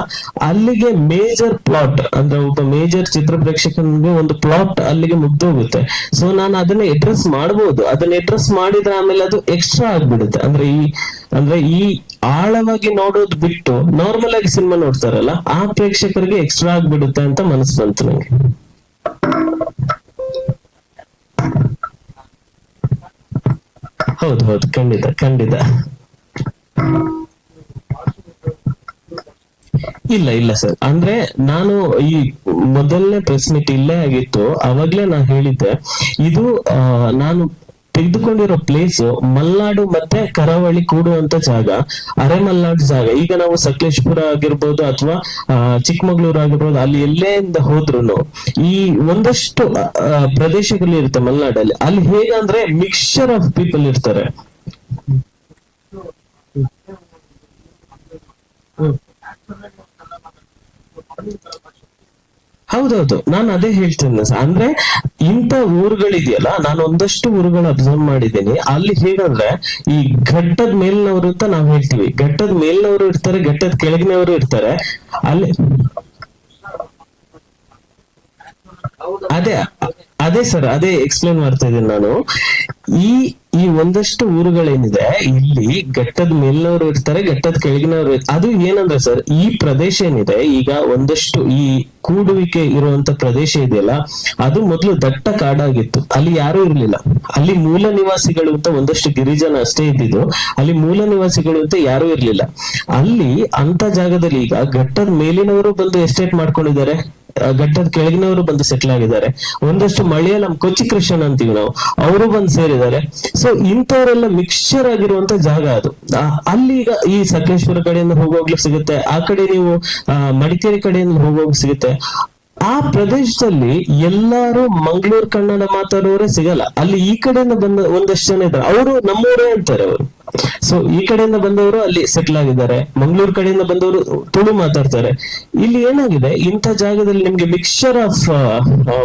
ಅಲ್ಲಿಗೆ ಮೇಜರ್ ಪ್ಲಾಟ್ ಅಂದ್ರೆ ಒಬ್ಬ ಮೇಜರ್ ಚಿತ್ರ ಪ್ರೇಕ್ಷಕನಿಗೆ ಒಂದು ಪ್ಲಾಟ್ ಅಲ್ಲಿಗೆ ಮುಗ್ದೋಗುತ್ತೆ. ಸೊ ನಾನು ಅದನ್ನ ಎಡ್ರೆಸ್ ಮಾಡ್ಬೋದು. ಅದನ್ನ ಎಡ್ರೆಸ್ ಮಾಡಿದ್ರೆ ಆಮೇಲೆ ಅದು ಎಕ್ಸ್ಟ್ರಾ ಆಗ್ಬಿಡುತ್ತೆ. ಅಂದ್ರೆ ಈ ಅಂದ್ರೆ ಈ ಆಳವಾಗಿ ನೋಡೋದ್ ಬಿಟ್ಟು ನಾರ್ಮಲ್ ಆಗಿ ಸಿನಿಮಾ ನೋಡ್ತಾರಲ್ಲ, ಆ ಪ್ರೇಕ್ಷಕರಿಗೆ ಎಕ್ಸ್ಟ್ರಾ ಆಗ್ಬಿಡುತ್ತೆ ಅಂತ ಮನಸ್ಸು ಬಂತು ನಂಗೆ. ಹೌದು ಹೌದು, ಖಂಡಿತ ಖಂಡಿತ. ಇಲ್ಲ ಇಲ್ಲ ಸರ್. ಅಂದ್ರೆ ನಾನು ಈ ಮೊದಲನೇ ಪ್ರೆಸ್ ಮೀಟ್ ಇಲ್ಲೇ ಆಗಿತ್ತು, ಅವಾಗ್ಲೇ ನಾನು ಹೇಳಿದ್ದೆ. ಇದು ನಾನು ತೆಗೆದುಕೊಂಡಿರೋ ಪ್ಲೇಸ್ ಮಲ್ನಾಡು ಮತ್ತೆ ಕರಾವಳಿ ಕೂಡುವಂತ ಜಾಗ, ಅರೆ ಮಲ್ನಾಡು ಜಾಗ. ಈಗ ನಾವು ಸಕಲೇಶ್ಪುರ ಆಗಿರ್ಬೋದು ಅಥವಾ ಚಿಕ್ಕಮಗಳೂರು ಆಗಿರ್ಬೋದು, ಅಲ್ಲಿ ಎಲ್ಲೇಂದ ಹೋದ್ರು ಈ ಒಂದಷ್ಟು ಪ್ರದೇಶಗಳು ಇರುತ್ತೆ ಮಲ್ನಾಡಲ್ಲಿ. ಅಲ್ಲಿ ಹೇಗಂದ್ರೆ ಮಿಕ್ಸ್ಚರ್ ಆಫ್ ಪೀಪಲ್ ಇರ್ತಾರೆ. ಹೌದೌದು. ನಾನು ಅದೇ ಹೇಳ್ತೇನೆ ಅಂದ್ರೆ ಇಂತ ಊರುಗಳಿದೆಯಲ್ಲ, ನಾನು ಒಂದಷ್ಟು ಊರುಗಳು ಅಬ್ಸರ್ವ್ ಮಾಡಿದ್ದೀನಿ. ಅಲ್ಲಿ ಹೇಗಂದ್ರೆ, ಈ ಘಟ್ಟದ ಮೇಲಿನವರು ಅಂತ ನಾವ್ ಹೇಳ್ತೀವಿ. ಘಟ್ಟದ ಮೇಲಿನವರು ಇರ್ತಾರೆ, ಘಟ್ಟದ ಕೆಳಗಿನವರು ಇರ್ತಾರೆ. ಅಲ್ಲಿ ಅದೇ ಅದೇ ಸರ್, ಅದೇ ಎಕ್ಸ್ಪ್ಲೇನ್ ಮಾಡ್ತಾ ಇದ್ದೀನಿ ನಾನು. ಈ ಈ ಒಂದಷ್ಟು ಊರುಗಳೇನಿದೆ, ಇಲ್ಲಿ ಘಟ್ಟದ ಮೇಲಿನವರು ಇರ್ತಾರೆ, ಘಟ್ಟದ ಕೆಳಗಿನವರು. ಅದು ಏನಂದ್ರೆ ಸರ್, ಈ ಪ್ರದೇಶ ಏನಿದೆ, ಈಗ ಒಂದಷ್ಟು ಈ ಕೂಡುವಿಕೆ ಇರುವಂತ ಪ್ರದೇಶ ಇದೆಯಲ್ಲ, ಅದು ಮೊದಲು ದಟ್ಟ ಕಾಡಾಗಿತ್ತು. ಅಲ್ಲಿ ಯಾರು ಇರ್ಲಿಲ್ಲ. ಅಲ್ಲಿ ಮೂಲ ನಿವಾಸಿಗಳು ಅಂತ ಒಂದಷ್ಟು ಗಿರಿಜನ ಅಷ್ಟೇ ಇದ್ದಿದ್ದು, ಅಲ್ಲಿ ಮೂಲ ನಿವಾಸಿಗಳು ಅಂತ ಯಾರು ಇರ್ಲಿಲ್ಲ. ಅಲ್ಲಿ ಅಂತ ಜಾಗದಲ್ಲಿ ಈಗ ಘಟ್ಟದ ಮೇಲಿನವರು ಬಂದು ಎಸ್ಟೇಟ್ ಮಾಡ್ಕೊಂಡಿದ್ದಾರೆ. ಘಟ್ಟದ ಕೆಳಗಿನವರು ಬಂದು ಸೆಟ್ಲ್ ಆಗಿದ್ದಾರೆ. ಒಂದಷ್ಟು ಮಳೆಯ ನಮ್ ಕೊಚ್ಚಿ ಕೃಷ್ಣನ್ ಅಂತೀವಿ ನಾವು. ಅವರು ಬಂದು ಸೇರಿದ್ದಾರೆ. ಸೊ ಇಂಥವರೆಲ್ಲ ಮಿಕ್ಸ್ಚರ್ ಆಗಿರುವಂತ ಜಾಗ ಅದು. ಅಲ್ಲಿ ಈಗ ಈ ಸಕಲೇಶ್ವರ ಕಡೆಯಿಂದ ಹೋಗೋಗ್ಲಿಕ್ಕೆ ಸಿಗುತ್ತೆ. ಆ ಕಡೆ ನೀವು ಮಡಿಕೇರಿ ಕಡೆಯಿಂದ ಹೋಗೋಗ್ ಸಿಗುತ್ತೆ. ಆ ಪ್ರದೇಶದಲ್ಲಿ ಎಲ್ಲಾರು ಮಂಗಳೂರು ಕನ್ನಡ ಮಾತಾಡೋರೇ ಸಿಗಲ್ಲ. ಅಲ್ಲಿ ಈ ಕಡೆಯಿಂದ ಬಂದ ಒಂದಷ್ಟು ಜನ ಇದ್ದಾರೆ. ಅವರು ನಮ್ಮೂರೇ ಅಂತಾರೆ ಅವರು. ಸೊ ಈ ಕಡೆಯಿಂದ ಬಂದವರು ಅಲ್ಲಿ ಸೆಟ್ಲ್ ಆಗಿದ್ದಾರೆ. ಮಂಗಳೂರು ಕಡೆಯಿಂದ ಬಂದವರು ತುಳು ಮಾತಾಡ್ತಾರೆ. ಇಲ್ಲಿ ಏನಾಗಿದೆ? ಇಂಥ ಜಾಗದಲ್ಲಿ ನಿಮ್ಗೆ ಮಿಕ್ಸ್ಚರ್ ಆಫ್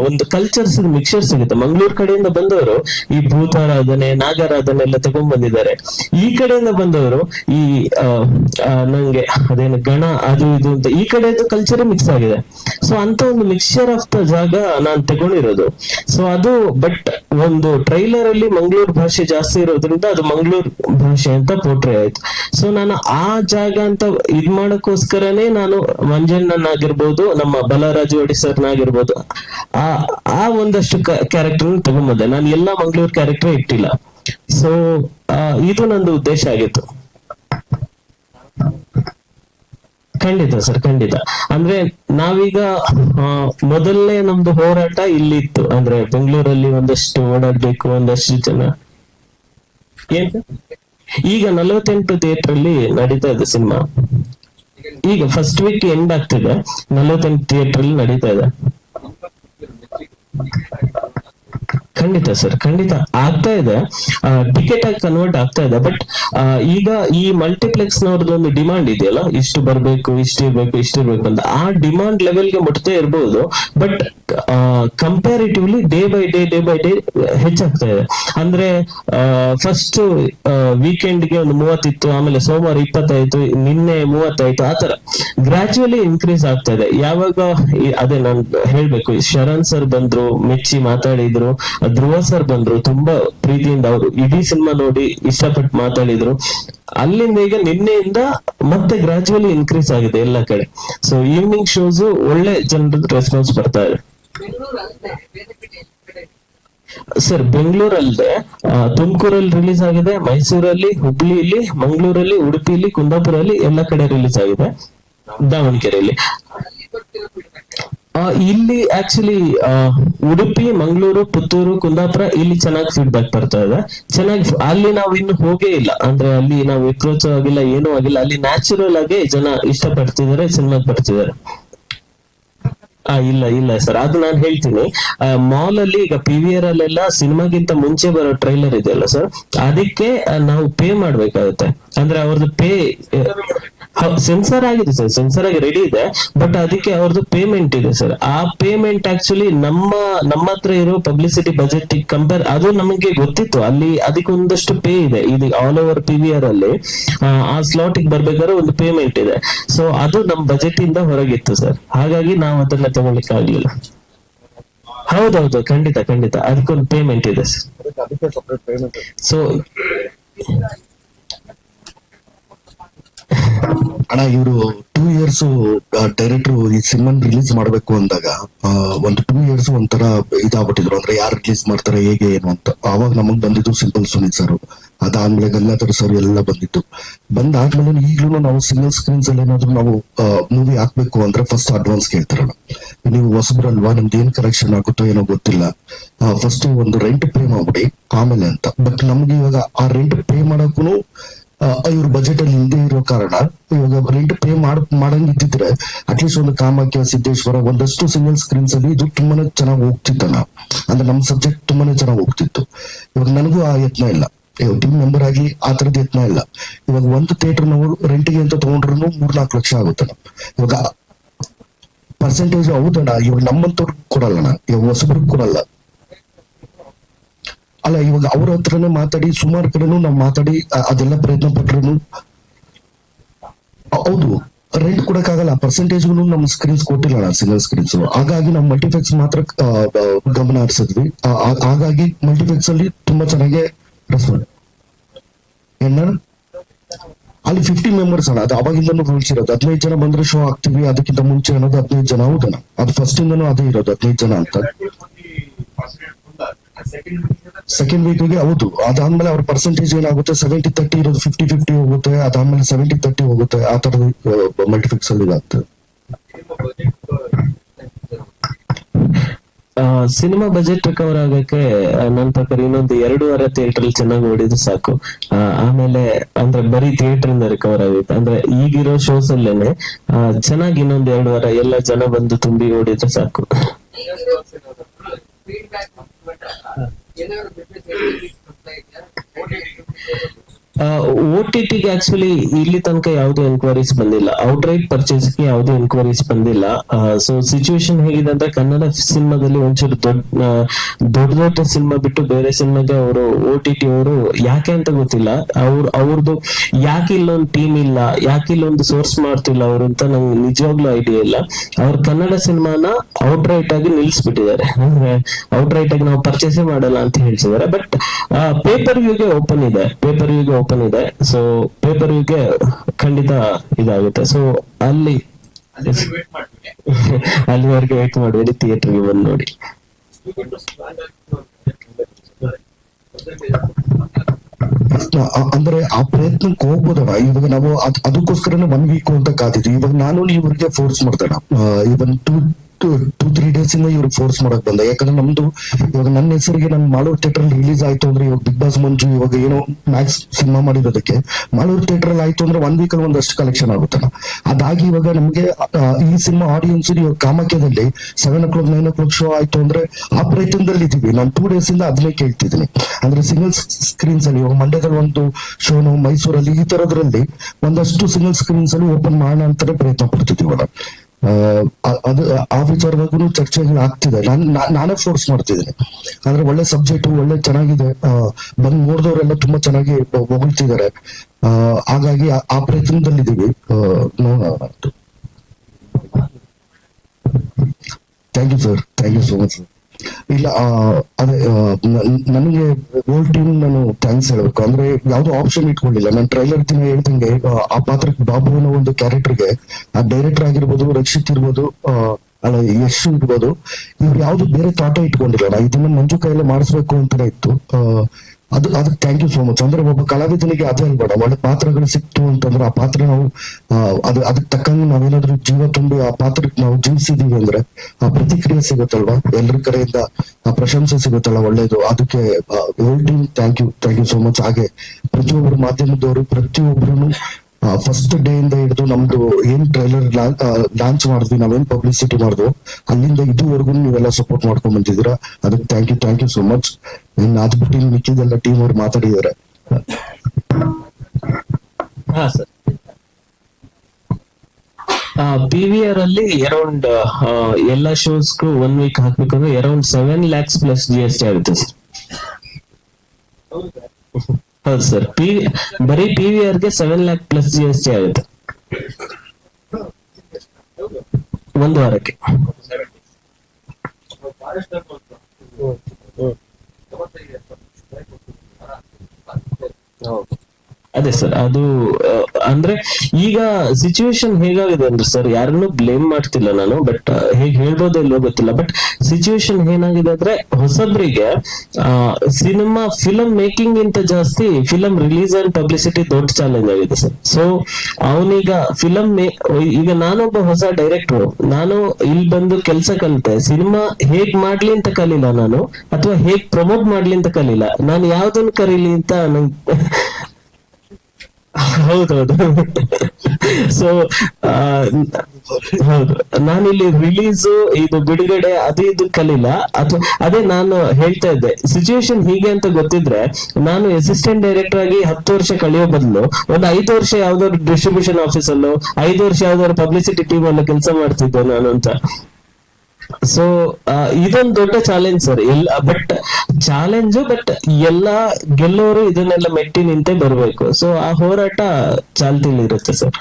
ಒಂದು ಕಲ್ಚರ್ಸ್ ಮಿಕ್ಸ್ಚರ್ ಸಿಗುತ್ತೆ. ಮಂಗಳೂರು ಕಡೆಯಿಂದ ಬಂದವರು ಈ ಭೂತಾರಾಧನೆ, ನಾಗಾರಾಧನೆ ಎಲ್ಲ ತಗೊಂಡ್ ಬಂದಿದ್ದಾರೆ ಈ ಕಡೆಯಿಂದ ಬಂದವರು ಈ ನಂಗೆ ಅದೇನು ಗಣ, ಅದು, ಇದು ಅಂತ ಈ ಕಡೆದು ಕಲ್ಚರ್ ಮಿಕ್ಸ್ ಆಗಿದೆ. ಸೊ ಅಂತ ಒಂದು ಮಿಕ್ಸ್ಚರ್ ಆಫ್ ದ ಜಾಗ ನಾನು ತಗೊಂಡಿರೋದು. ಸೊ ಅದು ಬಟ್ ಒಂದು ಟ್ರೈಲರ್ ಅಲ್ಲಿ ಮಂಗಳೂರು ಭಾಷೆ ಜಾಸ್ತಿ ಇರೋದ್ರಿಂದ ಅದು ಮಂಗಳೂರು ಭಾಷೆ ಅಂತ ಪೋಟ್ರೆ ಆಯ್ತು. ಸೊ ನಾನು ಆ ಜಾಗ ಅಂತ ಇದ್ ಮಾಡಕ್ಕೋಸ್ಕರನೇ ನಾನು ಮಂಜಣ್ಣನಾಗಿರ್ಬೋದು, ನಮ್ಮ ಬಲರಾಜು ಅಡಿ ಆಗಿರ್ಬೋದು ಆ ಆ ಒಂದಷ್ಟು ಕ್ಯಾರೆಕ್ಟರ್ ತಗೊಂಬಂದೆ. ನಾನು ಎಲ್ಲಾ ಮಂಗಳೂರು ಕ್ಯಾರೆಕ್ಟರ್ ಇಟ್ಟಿಲ್ಲ. ಸೊ ಇದು ನಂದು ಉದ್ದೇಶ ಆಗಿತ್ತು. ಖಂಡಿತ ಸರ್, ಖಂಡಿತ. ಅಂದ್ರೆ ನಾವೀಗ ಮೊದಲನೇ ನಮ್ದು ಹೋರಾಟ ಇಲ್ಲಿತ್ತು. ಅಂದ್ರೆ ಬೆಂಗಳೂರಲ್ಲಿ ಒಂದಷ್ಟು ಓಡಾಡ್ಬೇಕು, ಒಂದಷ್ಟು ಜನ. ಏನ್? ಈಗ ನಲವತ್ತೆಂಟು ಥಿಯೇಟರ್ ಅಲ್ಲಿ ನಡೀತಾ ಇದೆ ಸಿನಿಮಾ. ಈಗ ಫಸ್ಟ್ ವೀಕ್ ಎಂಡ್ ಆಗ್ತಿದೆ. ನಲವತ್ತೆಂಟು ಥಿಯೇಟರ್ ಅಲ್ಲಿ ನಡೀತಾ ಇದೆ. ಖಂಡಿತ ಸರ್, ಖಂಡಿತ ಆಗ್ತಾ ಇದೆ. ಟಿಕೆಟ್ ಆಗಿ ಕನ್ವರ್ಟ್ ಆಗ್ತಾ ಇದೆ. ಬಟ್ ಈಗ ಈ ಮಲ್ಟಿಪ್ಲೆಕ್ಸ್ ನವ್ರದ್ದು ಒಂದು ಡಿಮಾಂಡ್ ಇದೆಯಲ್ಲ, ಇಷ್ಟು ಬರ್ಬೇಕು, ಇಷ್ಟು ಇರ್ಬೇಕು ಇಷ್ಟು ಇರ್ಬೇಕು ಅಂತ, ಆ ಡಿಮಾಂಡ್ ಲೆವೆಲ್ಗೆ ಮುಟ್ತಾ ಇರಬಹುದು but comparatively day by day day by day ಹೆಚ್ಚಾಗ್ತಾ ಇದೆ. ಅಂದ್ರೆ ಫಸ್ಟ್ ವೀಕೆಂಡ್ಗೆ ಒಂದು ಮೂವತ್ತಿತ್ತು, ಆಮೇಲೆ ಸೋಮವಾರ ಇಪ್ಪತ್ತಾಯ್ತು ನಿನ್ನೆ ಮೂವತ್ತಾಯ್ತು ಆತರ ಗ್ರಾಜುವಲಿ ಇನ್ಕ್ರೀಸ್ ಆಗ್ತಾ ಇದೆ. ಯಾವಾಗ ಅದೇ ನಾನು ಹೇಳ್ಬೇಕು, ಶರಣ್ ಸರ್ ಬಂದ್ರು ಮೆಚ್ಚಿ ಮಾತಾಡಿದ್ರು ಧ್ರುವ ಸರ್ ಬಂದ್ರು, ತುಂಬಾ ಪ್ರೀತಿಯಿಂದ ಅವರು ಇಡೀ ಸಿನಿಮಾ ನೋಡಿ ಇಷ್ಟಪಟ್ಟು ಮಾತಾಡಿದ್ರು. ಅಲ್ಲಿಂದ ಈಗ ನಿನ್ನೆಯಿಂದ ಮತ್ತೆ ಗ್ರಾಜುವಲಿ ಇನ್ಕ್ರೀಸ್ ಆಗಿದೆ ಎಲ್ಲ ಕಡೆ. ಸೊ ಈವ್ನಿಂಗ್ ಶೋಸ್ ಒಳ್ಳೆ ಜನರದ ರೆಸ್ಪಾನ್ಸ್ ಬರ್ತಾ ಇದೆ. ಸರ್ ಬೆಂಗಳೂರಲ್ಲದೆ ತುಮಕೂರಲ್ಲಿ ರಿಲೀಸ್ ಆಗಿದೆ, ಮೈಸೂರಲ್ಲಿ, ಹುಬ್ಳಿಯಲ್ಲಿ, ಮಂಗಳೂರಲ್ಲಿ ಉಡುಪಿಲಿ ಕುಂದಾಪುರಲ್ಲಿ ಎಲ್ಲ ಕಡೆ ರಿಲೀಸ್ ಆಗಿದೆ. ದಾವಣಗೆರೆಯಲ್ಲಿ. ಇಲ್ಲಿ ಆಕ್ಚುಲಿ ಉಡುಪಿ, ಮಂಗಳೂರು, ಪುತ್ತೂರು, ಕುಂದಾಪುರ ಇಲ್ಲಿ ಚೆನ್ನಾಗಿ ಫೀಡ್ಬ್ಯಾಕ್ ಬರ್ತಾ ಇದೆ. ಚೆನ್ನಾಗಿ ಅಲ್ಲಿ ನಾವು ಇನ್ನು ಹೋಗೇ ಇಲ್ಲ. ಅಂದ್ರೆ ಅಲ್ಲಿ ನಾವು ವಿಕ್ರೋಚ ಆಗಿಲ್ಲ, ಏನೂ ಆಗಿಲ್ಲ. ಅಲ್ಲಿ ನ್ಯಾಚುರಲ್ ಆಗಿ ಜನ ಇಷ್ಟ ಪಡ್ತಿದ್ದಾರೆ ಚೆನ್ನಾಗಿ ಬರ್ತಿದ್ದಾರೆ ಆ, ಇಲ್ಲ ಇಲ್ಲ ಸರ್. ಅದು ನಾನು ಹೇಳ್ತೀನಿ. ಮಾಲ್ ಅಲ್ಲಿ ಈಗ ಪಿ ವಿ ಆರ್ ಅಲ್ಲೆಲ್ಲ ಸಿನಿಮಾಗಿಂತ ಮುಂಚೆ ಬರೋ ಟ್ರೈಲರ್ ಇದೆಯಲ್ಲ ಸರ್? ಅದಕ್ಕೆ ನಾವು ಪೇ ಮಾಡ್ಬೇಕಾಗುತ್ತೆ. ಅಂದ್ರೆ ಅವ್ರದ್ದು ಪೇ ಸೆನ್ಸರ್ ಆಗಿದೆ ಸರ್ ಸೆನ್ಸರ್ ಆಗಿ ರೆಡಿ ಇದೆ ಬಟ್ ಅದಕ್ಕೆ ಅವ್ರದ್ದು ಪೇಮೆಂಟ್ ಇದೆ ಸರ್. ಆ ಪೇಮೆಂಟ್ ಆಕ್ಚುಲಿ ನಮ್ಮ ನಮ್ಮ ಹತ್ರ ಇರೋ ಪಬ್ಲಿಸಿಟಿ ಬಜೆಟ್ ಕಂಪೇರ್ ಅದು ನಮಗೆ ಗೊತ್ತಿತ್ತು. ಅಲ್ಲಿ ಅದಕ್ಕೆ ಒಂದಷ್ಟು ಪೇ ಇದೆ. ಇದು all over P V R ಅಲ್ಲಿ ಆ, ಸ್ಲಾಟ್ಗೆ ಬರ್ಬೇಕಾದ್ರೆ ಒಂದು ಪೇಮೆಂಟ್ ಇದೆ. ಸೊ ಅದು ನಮ್ಮ ಬಜೆಟ್ ಇಂದ ಹೊರಗಿತ್ತು ಸರ್. ಹಾಗಾಗಿ ನಾವು ಅದನ್ನ ತಗೊಳ್ಳಿಕ್ಕೆ ಆಗ್ಲಿಲ್ಲ. ಹೌದೌದು ಖಂಡಿತ ಖಂಡಿತ. ಅದಕ್ಕೊಂದು ಪೇಮೆಂಟ್ ಇದೆ ಸರ್. ಸೊ ಅಣ್ಣ, ಇವರು ಟೂ ಇಯರ್ಸ್ ಡೈರೆಕ್ಟರ್ ಈ ಸಿನಿಮಾ ರಿಲೀಸ್ ಮಾಡ್ಬೇಕು ಅಂದಾಗ ಒಂದು ಟೂ ಇಯರ್ಸ್ ಒಂಥರ ಇದಾಗ್ಬಿಟ್ಟಿದ್ರು. ಅಂದ್ರೆ ಯಾರು ರಿಲೀಸ್ ಮಾಡ್ತಾರೆ, ಹೇಗೆ, ಏನು ಅಂತ. ಅವಾಗ ನಮಗ್ ಬಂದಿದ್ದು ಸಿಂಪಲ್ ಸುನೀಲ್ ಸರ್. ಅದಾದ್ಮೇಲೆ ಗಂಗಾಧರ್ ಸರ್ ಎಲ್ಲ ಬಂದಿತ್ತು ಬಂದಾದ್ಮೇಲೆ ಈಗಲೂ ನಾವು ಸಿಂಗಲ್ ಸ್ಕ್ರೀನ್ಸ್ ಅಲ್ಲಿ ಏನಾದ್ರು ನಾವು ಮೂವಿ ಹಾಕ್ಬೇಕು ಅಂದ್ರೆ ಫಸ್ಟ್ ಅಡ್ವಾನ್ಸ್ ಕೇಳ್ತಾರಲ್ಲ ನೀವು ಹೊಸಬ್ರಲ್ವಾ? ನಿಮ್ದು ಏನ್ ಕರೆಕ್ಷನ್ ಆಗುತ್ತೋ ಏನೋ ಗೊತ್ತಿಲ್ಲ. ಫಸ್ಟ್ ಒಂದು ರೆಂಟ್ ಪೇ ಮಾಡ್ಬಿಡಿ, ಆಮೇಲೆ ಅಂತ. ಬಟ್ ನಮ್ಗೆ ಇವಾಗ ಆ ರೆಂಟ್ ಪೇ ಮಾಡಕ್ಕೂ ಇವ್ರ ಬಜೆಟ್ ಅಲ್ಲಿ ಇಲ್ಲದೆ ಇರೋ ಕಾರಣ ಇವಾಗ ರೆಂಟ್ ಪೇ ಮಾಡ್ ಮಾಡಂಗಿದ್ರೆ ಇದ್ದಿದ್ರೆ ಅಟ್ಲೀಸ್ಟ್ ಒಂದು ಕಾಮಾಖ್ಯ, ಸಿದ್ದೇಶ್ವರ ಒಂದಷ್ಟು ಸಿಂಗಲ್ ಸ್ಕ್ರೀನ್ಸ್ ಅಲ್ಲಿ ಇದು ತುಂಬಾನೇ ಚೆನ್ನಾಗಿ ಹೋಗ್ತಿತ್ತಣ್ಣ ಅಂದ್ರೆ ನಮ್ಮ ಸಬ್ಜೆಕ್ಟ್ ತುಂಬಾನೇ ಚೆನ್ನಾಗಿ ಹೋಗ್ತಿತ್ತು. ಇವಾಗ ನನಗೂ ಆ ಯತ್ನ ಇಲ್ಲ. ಟೀಮ್ ಮೆಂಬರ್ ಆಗಿ ಆ ತರದ ಯತ್ನ ಇಲ್ಲ. ಇವಾಗ ಒಂದು ಥಿಯೇಟರ್ ನಾವು ರೆಂಟಿಗೆ ಅಂತ ತಗೊಂಡ್ರು ಮೂರ್ ನಾಲ್ಕು ಲಕ್ಷ ಆಗುತ್ತೆ ಇವಾಗ ಪರ್ಸೆಂಟೇಜ್ ಹೌದಣ್ಣ. ಇವಾಗ ನಮ್ಮಂತವ್ರಿಗೆ ಕೊಡಲ್ಲಣ್ಣ ಇವಾಗ ಹೊಸಬ್ರಿಗೆ ಕೊಡಲ್ಲ. ಅಲ್ಲ, ಇವಾಗ ಅವ್ರ ಹತ್ರನೇ ಮಾತಾಡಿ, ಸುಮಾರು ಕಡೆನೂ ನಾವು ಮಾತಾಡಿ ಅದೆಲ್ಲ ಪ್ರಯತ್ನ ಪಟ್ರು ಹೌದು. ರೆಂಟ್ ಕೊಡಕ್ಕಾಗಲ್ಲ. ಪರ್ಸೆಂಟೇಜ್ ನಮ್ ಸ್ಕ್ರೀನ್ಸ್ ಕೊಟ್ಟಿಲ್ಲ ಸಿಂಗಲ್ ಸ್ಕ್ರೀನ್ಸ್ ಹಾಗಾಗಿ ನಾವು ಮಲ್ಟಿಪ್ಲೆಕ್ಸ್ ಮಾತ್ರ ಗಮನ ಹರಿಸಿದ್ವಿ. ಹಾಗಾಗಿ ಮಲ್ಟಿಫ್ಲೆಕ್ಸ್ ಅಲ್ಲಿ ತುಂಬಾ ಚೆನ್ನಾಗಿ ರೆಸ್ಪಾಂಡ್ ಏನ ಅಲ್ಲಿ ಫಿಫ್ಟಿ ಮೆಂಬರ್ಸ್ ಅಣ್ಣ ಅದು ಅವಾಗಿಂದನೂ ರೂಲ್ಸ್ ಇರೋದು ಹದಿನೈದು ಜನ ಬಂದ್ರೆ ಶೋ ಆಗ್ತೀವಿ, ಅದಕ್ಕಿಂತ ಮುಂಚೆ ಅನ್ನೋದು ಹದಿನೈದು ಜನ ಹೌದಣ್ಣ ಅದು ಫಸ್ಟ್ ಇಂದನೂ ಅದೇ ಇರೋದು, ಹದಿನೈದು ಜನ ಅಂತ. ಸೆಕೆಂಡ್ ವೀಕ್ಗೆ ಹೌದು. ಅದಾದ್ಮೇಲೆ ಅವ್ರ ಪರ್ಸೆಂಟೇಜ್ ಏನಾಗುತ್ತೆ? ಸೆವೆಂಟಿ ತರ್ಟಿ ಇರೋದು ಫಿಫ್ಟಿ ಫಿಫ್ಟಿ ಹೋಗುತ್ತೆ. ಅದಾದ್ಮೇಲೆ ಸೆವೆಂಟಿ ತರ್ಟಿ ಹೋಗುತ್ತೆ. ಆ ತರದ ಮಲ್ಟಿಫಿಕ್ಸ್ ಅಲ್ಲಿ ಇದಾಗ್ತದೆ ಸಿನಿಮಾ ಬಜೆಟ್ ರಿಕವರ್ ಆಗಕ್ಕೆ ಆ, ನನ್ನ ಪ್ರಕಾರ ಇನ್ನೊಂದು ಎರಡೂವರೆ ಥಿಯೇಟರ್ ಚೆನ್ನಾಗಿ ಓಡಿದ್ರೆ ಸಾಕು. ಆ, ಆಮೇಲೆ ಅಂದ್ರೆ ಬರೀ ಥಿಯೇಟರ್ ಇಂದ ರಿಕವರ್ ಆಗುತ್ತೆ. ಅಂದ್ರೆ ಈಗಿರೋ ಶೋಸ್ ಅಲ್ಲೇನೆ ಚೆನ್ನಾಗಿ ಇನ್ನೊಂದು ಎರಡು ವಾರ ಎಲ್ಲ ಜನ ಬಂದು ತುಂಬಿ ಓಡಿದ್ರೆ ಸಾಕು. என்ன ಓ ಟಿ ಟಿಗೆ ಆಕ್ಚುಲಿ ಇಲ್ಲಿ ತನಕ ಯಾವುದೇ ಎನ್ಕ್ವೈರೀಸ್ ಬಂದಿಲ್ಲ. ಔಟ್ ರೈಟ್ ಪರ್ಚೇಸ್ಗೆ ಯಾವುದೇ ಎನ್ಕ್ವೈರೀಸ್ ಬಂದಿಲ್ಲ. ಸೊ ಸಿಚುವೇಶನ್ ಹೇಗಿದೆ ಅಂದ್ರೆ ಕನ್ನಡ ಸಿನಿಮಾದಲ್ಲಿ ಒಂಚೂರು ದೊಡ್ಡ ದೊಡ್ಡ ದೊಡ್ಡ ಸಿನಿಮಾ ಬಿಟ್ಟು ಬೇರೆ ಸಿನಿಮಾಗೆ ಅವರು ಓ ಅವರು ಯಾಕೆ ಅಂತ ಗೊತ್ತಿಲ್ಲ. ಅವ್ರ ಅವ್ರದ್ದು ಯಾಕೆ ಇಲ್ಲೊಂದು ಟೀಮ್ ಇಲ್ಲ, ಯಾಕೆ ಇಲ್ಲೊಂದು ಸೋರ್ಸ್ ಮಾಡ್ತಿಲ್ಲ ಅವರು ಅಂತ ನಂಗೆ ನಿಜವಾಗ್ಲೂ ಐಡಿಯಾ ಇಲ್ಲ. ಅವ್ರ ಕನ್ನಡ ಸಿನಿಮಾನ ಔಟ್ ರೈಟ್ ಆಗಿ ನಿಲ್ಲಿಸ್ಬಿಟ್ಟಿದ್ದಾರೆ ಔಟ್ ರೈಟ್ ಆಗಿ ನಾವು ಪರ್ಚೇಸೇ ಮಾಡಲ್ಲ ಅಂತ ಹೇಳ್ತಿದ್ದಾರೆ. ಬಟ್ ಪೇಪರ್ ವ್ಯೂಗೆ ಓಪನ್ ಇದೆ. ಪೇಪರ್ ವ್ಯೂಗೆ ಓಪನ್ ಇದೆ. ಸೊ ಪೇಪರ್ ವ್ಯೂಗೆ ಖಂಡಿತ ಇದಾಗುತ್ತೆ. ಸೊ ಅಲ್ಲಿ ಅಲ್ಲಿವರೆಗೆ ವೇಟ್ ಮಾಡಬೇಡಿ ಥಿಯೇಟರ್ಗೆ ಬಂದು ನೋಡಿ. ಅಂದ್ರೆ ಆ ಪ್ರಯತ್ನಕ್ಕೆ ಹೋಗ್ಬೋದಣ ಇವಾಗ ನಾವು ಅದ್- ಅದಕ್ಕೋಸ್ಕರನೇ ಒನ್ ವೀಕ್ ಅಂತ ಕಾದಿದ್ವಿ ಇವಾಗ ನಾನು ಇವ್ರಿಗೆ force ಮಾಡ್ದಣ even two two three days ಇಂದ ಇವ್ರಿಗೆ ಫೋರ್ಸ್ ಮಾಡಕ್ ಬಂದ. ಯಾಕಂದ್ರೆ ನಮ್ದು ಇವಾಗ ನನ್ನ ಹೆಸರಿಗೆ ನನ್ನ ಮಾಲೂರ್ ಥಿಯೇಟರ್ ರಿಲೀಸ್ ಆಯ್ತು ಅಂದ್ರೆ ಇವಾಗ ಬಿಗ್ ಬಾಸ್ ಮಂಜು ಇವಾಗ ಏನೋ ಮ್ಯಾಕ್ಸ್ ಸಿನಿಮಾ ಮಾಡಿರೋದಕ್ಕೆ ಮಾಲೂರ್ ಥಿಯೇಟರ್ ಅಲ್ಲಿ ಆಯ್ತು ಅಂದ್ರೆ ವೀಕ್ ಅಲ್ಲಿ ಒಂದಷ್ಟು ಕಲೆಕ್ಷನ್ ಆಗುತ್ತಲ್ಲ. ಅದಾಗಿ ಇವಾಗ ನಮ್ಗೆ ಈ ಸಿನಿಮಾ ಆಡಿಯನ್ಸ್ ಇವಾಗ ಕಾಮಾಖ್ಯದಲ್ಲಿ seven o'clock nine o'clock show ಆಯ್ತು ಅಂದ್ರೆ ಆ ಪ್ರಯತ್ನದಲ್ಲಿ ಇದೀವಿ. ನಾನು ಟೂ ಡೇಸ್ ಇಂದ ಅದನ್ನೇ ಕೇಳ್ತಿದ್ದೀನಿ. ಅಂದ್ರೆ ಸಿಂಗಲ್ ಸ್ಕ್ರೀನ್ಸ್ ಅಲ್ಲಿ ಇವಾಗ ಮಂಡ್ಯದಲ್ಲಿ ಒಂದು ಶೋನು ಮೈಸೂರಲ್ಲಿ ಈ ತರದ್ರಲ್ಲಿ ಒಂದಷ್ಟು ಸಿಂಗಲ್ ಸ್ಕ್ರೀನ್ಸ್ ಅಲ್ಲಿ ಓಪನ್ ಮಾಡೋಣ ಅಂತಾನೆ ಪ್ರಯತ್ನ ಪಡ್ತಿದೀವಿ ಅಲ್ಲ ಆ, ಅ- ಅದು, ಆ ವಿಚಾರವಾಗೂ ಚರ್ಚೆಗಳು ಆಗ್ತಿದೆ. ನಾನು ನಾನೇ ಫೋರ್ಸ್ ಮಾಡ್ತಿದ್ದೀನಿ. ಅಂದ್ರೆ ಒಳ್ಳೆ ಸಬ್ಜೆಕ್ಟ್ ಒಳ್ಳೆ ಚೆನ್ನಾಗಿದೆ. ಬಂದು ನೋಡಿದವರೆಲ್ಲ ತುಂಬಾ ಚೆನ್ನಾಗಿ ಹೊಗಳ್ತಿದ್ದಾರೆ ಹಾಗಾಗಿ ಆ- ಪ್ರಯತ್ನದಲ್ಲಿದ್ದೀವಿ. Thank you sir thank you so much ಇಲ್ಲ ನನಗೆ ಓಲ್ಡ್ ಟೀಮ್ ನಾನು ಥ್ಯಾಂಕ್ಸ್ ಹೇಳಬೇಕು. ಅಂದ್ರೆ ಯಾವ್ದು ಆಪ್ಷನ್ ಇಟ್ಕೊಂಡಿಲ್ಲ. ನಾನು ಟ್ರೈಲರ್ ದಿನ ಹೇಳ್ದಂಗೆ ಆ, ಪಾತ್ರಕ್ಕೆ ಬಾಬು ಅನ್ನೋ ಒಂದು ಕ್ಯಾರೆಕ್ಟರ್ಗೆ ಆ ಡೈರೆಕ್ಟರ್ ಆಗಿರ್ಬೋದು ರಕ್ಷಿತ್ ಇರ್ಬೋದು ಅಲ್ಲ ಯಶ್ ಇರ್ಬೋದು ಇವ್ರು ಯಾವ್ದು ಬೇರೆ ತಾಟ ಇಟ್ಕೊಂಡಿಲ್ಲ. ನಾ ಇದನ್ನ ಮಂಜು ಕೈಯಲ್ಲಿ ಮಾಡಿಸ್ಬೇಕು ಅಂತಾನೆ ಇತ್ತು. ಅದು ಅದಕ್ಕೆ ಥ್ಯಾಂಕ್ ಯು ಸೋ ಮಚ್ ಅಂದ್ರೆ ಒಬ್ಬ ಕಲಾವಿದನಿಗೆ ಅದೇ ಅನ್ಬೇಡ. ಒಳ್ಳೆ ಪಾತ್ರಗಳು ಸಿಕ್ತು ಅಂತಂದ್ರೆ ಆ ಪಾತ್ರ ನಾವು ಅದು, ಅದಕ್ಕೆ ತಕ್ಕಂಗೆ ನಾವೇನಾದ್ರೂ ಜೀವ ತುಂಬಿ ಆ ಪಾತ್ರಕ್ಕೆ ನಾವು ಜೀವಿಸಿದೀವಿ ಅಂದ್ರೆ ಆ ಪ್ರತಿಕ್ರಿಯೆ ಸಿಗುತ್ತಲ್ವಾ? ಎಲ್ಲರ ಕಡೆಯಿಂದ ಆ ಪ್ರಶಂಸೆ ಸಿಗುತ್ತಲ್ಲ ಒಳ್ಳೇದು. ಅದಕ್ಕೆ all team thank you thank you so much ಹಾಗೆ ಪ್ರತಿಯೊಬ್ಬರು ಮಾಧ್ಯಮದವರು ಪ್ರತಿಯೊಬ್ಬರು ಫಸ್ಟ್ ಡೇ ಇಂದ ಹಿಡಿದು ನಮ್ದು ಏನ್ ಟ್ರೈಲರ್ ಲಾಂಚ್ ಮಾಡಿದ್ವಿ ನಾವೇನ್ ಪಬ್ಲಿಸಿಟಿ ಮಾಡಿದ್ವು ಅಲ್ಲಿಂದ ಇದುವರೆಗೂ ನೀವೆಲ್ಲ ಸಪೋರ್ಟ್ ಮಾಡ್ಕೊಂಡ್ ಬಂದಿದ್ದೀರಾ? ಅದಕ್ಕೆ thank you thank you so much ಇನ್ನು ಅದ್ ಬಿಟ್ಟು ಇನ್ನು ಮಿಕ್ಕಿದೆಲ್ಲ ಟೀಮ್ ಅವ್ರು ಮಾತಾಡಿದ್ದಾರೆ. ಹಾ ಸರ್ ಪಿ ವಿ ಆರ್ ಅಲ್ಲಿ ಅರೌಂಡ್ ಎಲ್ಲಾ ಶೋಸ್ಗೂ ಒನ್ ವೀಕ್ ಹಾಕ್ಬೇಕಂದ್ರೆ around seven lakhs plus G S T ಆಗುತ್ತೆ ಸರ್ ಹೌದು ಸರ್. ಪಿ ಬರೀ P V ಆರ್ಗೆ seven lakh plus G S T ಆಗುತ್ತೆ. ಒಂದು ವಾರಕ್ಕೆ. ಅದೇ ಸರ್ ಅದು ಅಂದ್ರೆ ಈಗ ಸಿಚುವೇಶನ್ ಹೇಗಾಗಿದೆ ಅಂದ್ರೆ ಸರ್ ಯಾರನ್ನು ಬ್ಲೇಮ್ ಮಾಡ್ತಿಲ್ಲ ನಾನು ಬಟ್ ಹೇಗೆ ಹೇಳ್ಬೋದೋ ಇಲ್ಲೋ ಗೊತ್ತಿಲ್ಲ ಬಟ್ ಸಿಚುವೇಶನ್ ಏನಾಗಿದೆ ಅಂದ್ರೆ ಹೊಸಬ್ರಿಗೆ ಸಿನಿಮಾ ಫಿಲಂ ಮೇಕಿಂಗ್ ಇಂತ ಜಾಸ್ತಿ ಫಿಲಂ ರಿಲೀಸ್ ಅಂಡ್ ಪಬ್ಲಿಸಿಟಿ ದೊಡ್ಡ ಚಾಲೆಂಜ್ ಆಗಿದೆ ಸರ್ ಸೊ ಅವನೀಗ ಫಿಲಂ ಈಗ ನಾನೊಬ್ಬ ಹೊಸ ಡೈರೆಕ್ಟರ್ ನಾನು ಇಲ್ಲಿ ಬಂದು ಕೆಲಸ ಕಲಿತೆ ಸಿನಿಮಾ ಹೇಗ್ ಮಾಡ್ಲಿ ಅಂತ ಕಲಿಲ್ಲ ನಾನು, ಅಥವಾ ಹೇಗ್ ಪ್ರಮೋಟ್ ಮಾಡ್ಲಿ ಅಂತ ಕಲಿಲ್ಲ, ನಾನು ಯಾವ್ದನ್ನ ಕರೀಲಿ ಅಂತ ನಂಗೆ ಹೌದೌದು. ಸೊ ಹೌದು ನಾನಿಲ್ಲಿ ರಿಲೀಸ್ ಇದು ಬಿಡುಗಡೆ ಅದು ಇದು ಕಲಿಲ್ಲ. ಅಥವಾ ಅದೇ ನಾನು ಹೇಳ್ತಾ ಇದ್ದೆ ಸಿಚುವೇಶನ್ ಹೀಗೆ ಅಂತ ಗೊತ್ತಿದ್ರೆ ನಾನು ಅಸಿಸ್ಟೆಂಟ್ ಡೈರೆಕ್ಟರ್ ಆಗಿ ಹತ್ತು ವರ್ಷ ಕಳೆಯೋ ಬದಲು ಒಂದು ಐದು ವರ್ಷ ಯಾವ್ದಾದ್ರು ಡಿಸ್ಟ್ರಿಬ್ಯೂಷನ್ ಆಫೀಸ್ ಅಲ್ಲೋ, ಐದು ವರ್ಷ ಯಾವ್ದಾದ್ರು ಪಬ್ಲಿಸಿಟಿ ಟೀಮ್ ಅಲ್ಲೋ ಕೆಲಸ ಮಾಡ್ತಿದ್ದೆ ನಾನು ಅಂತ. ಸೊ ಇದೊಂದು ದೊಡ್ಡ ಚಾಲೆಂಜ್ ಸರ್. ಎಲ್ಲ ಬಟ್ ಚಾಲೆಂಜ್ ಬಟ್ ಎಲ್ಲಾ ಗೆಲ್ಲೋರು ಇದನ್ನೆಲ್ಲ ಮೆಟ್ಟಿ ನಿಂತೆ ಬರ್ಬೇಕು. ಸೊ ಆ ಹೋರಾಟ ಚಾಲ್ತಿಲಿ ಇರುತ್ತೆ ಸರ್.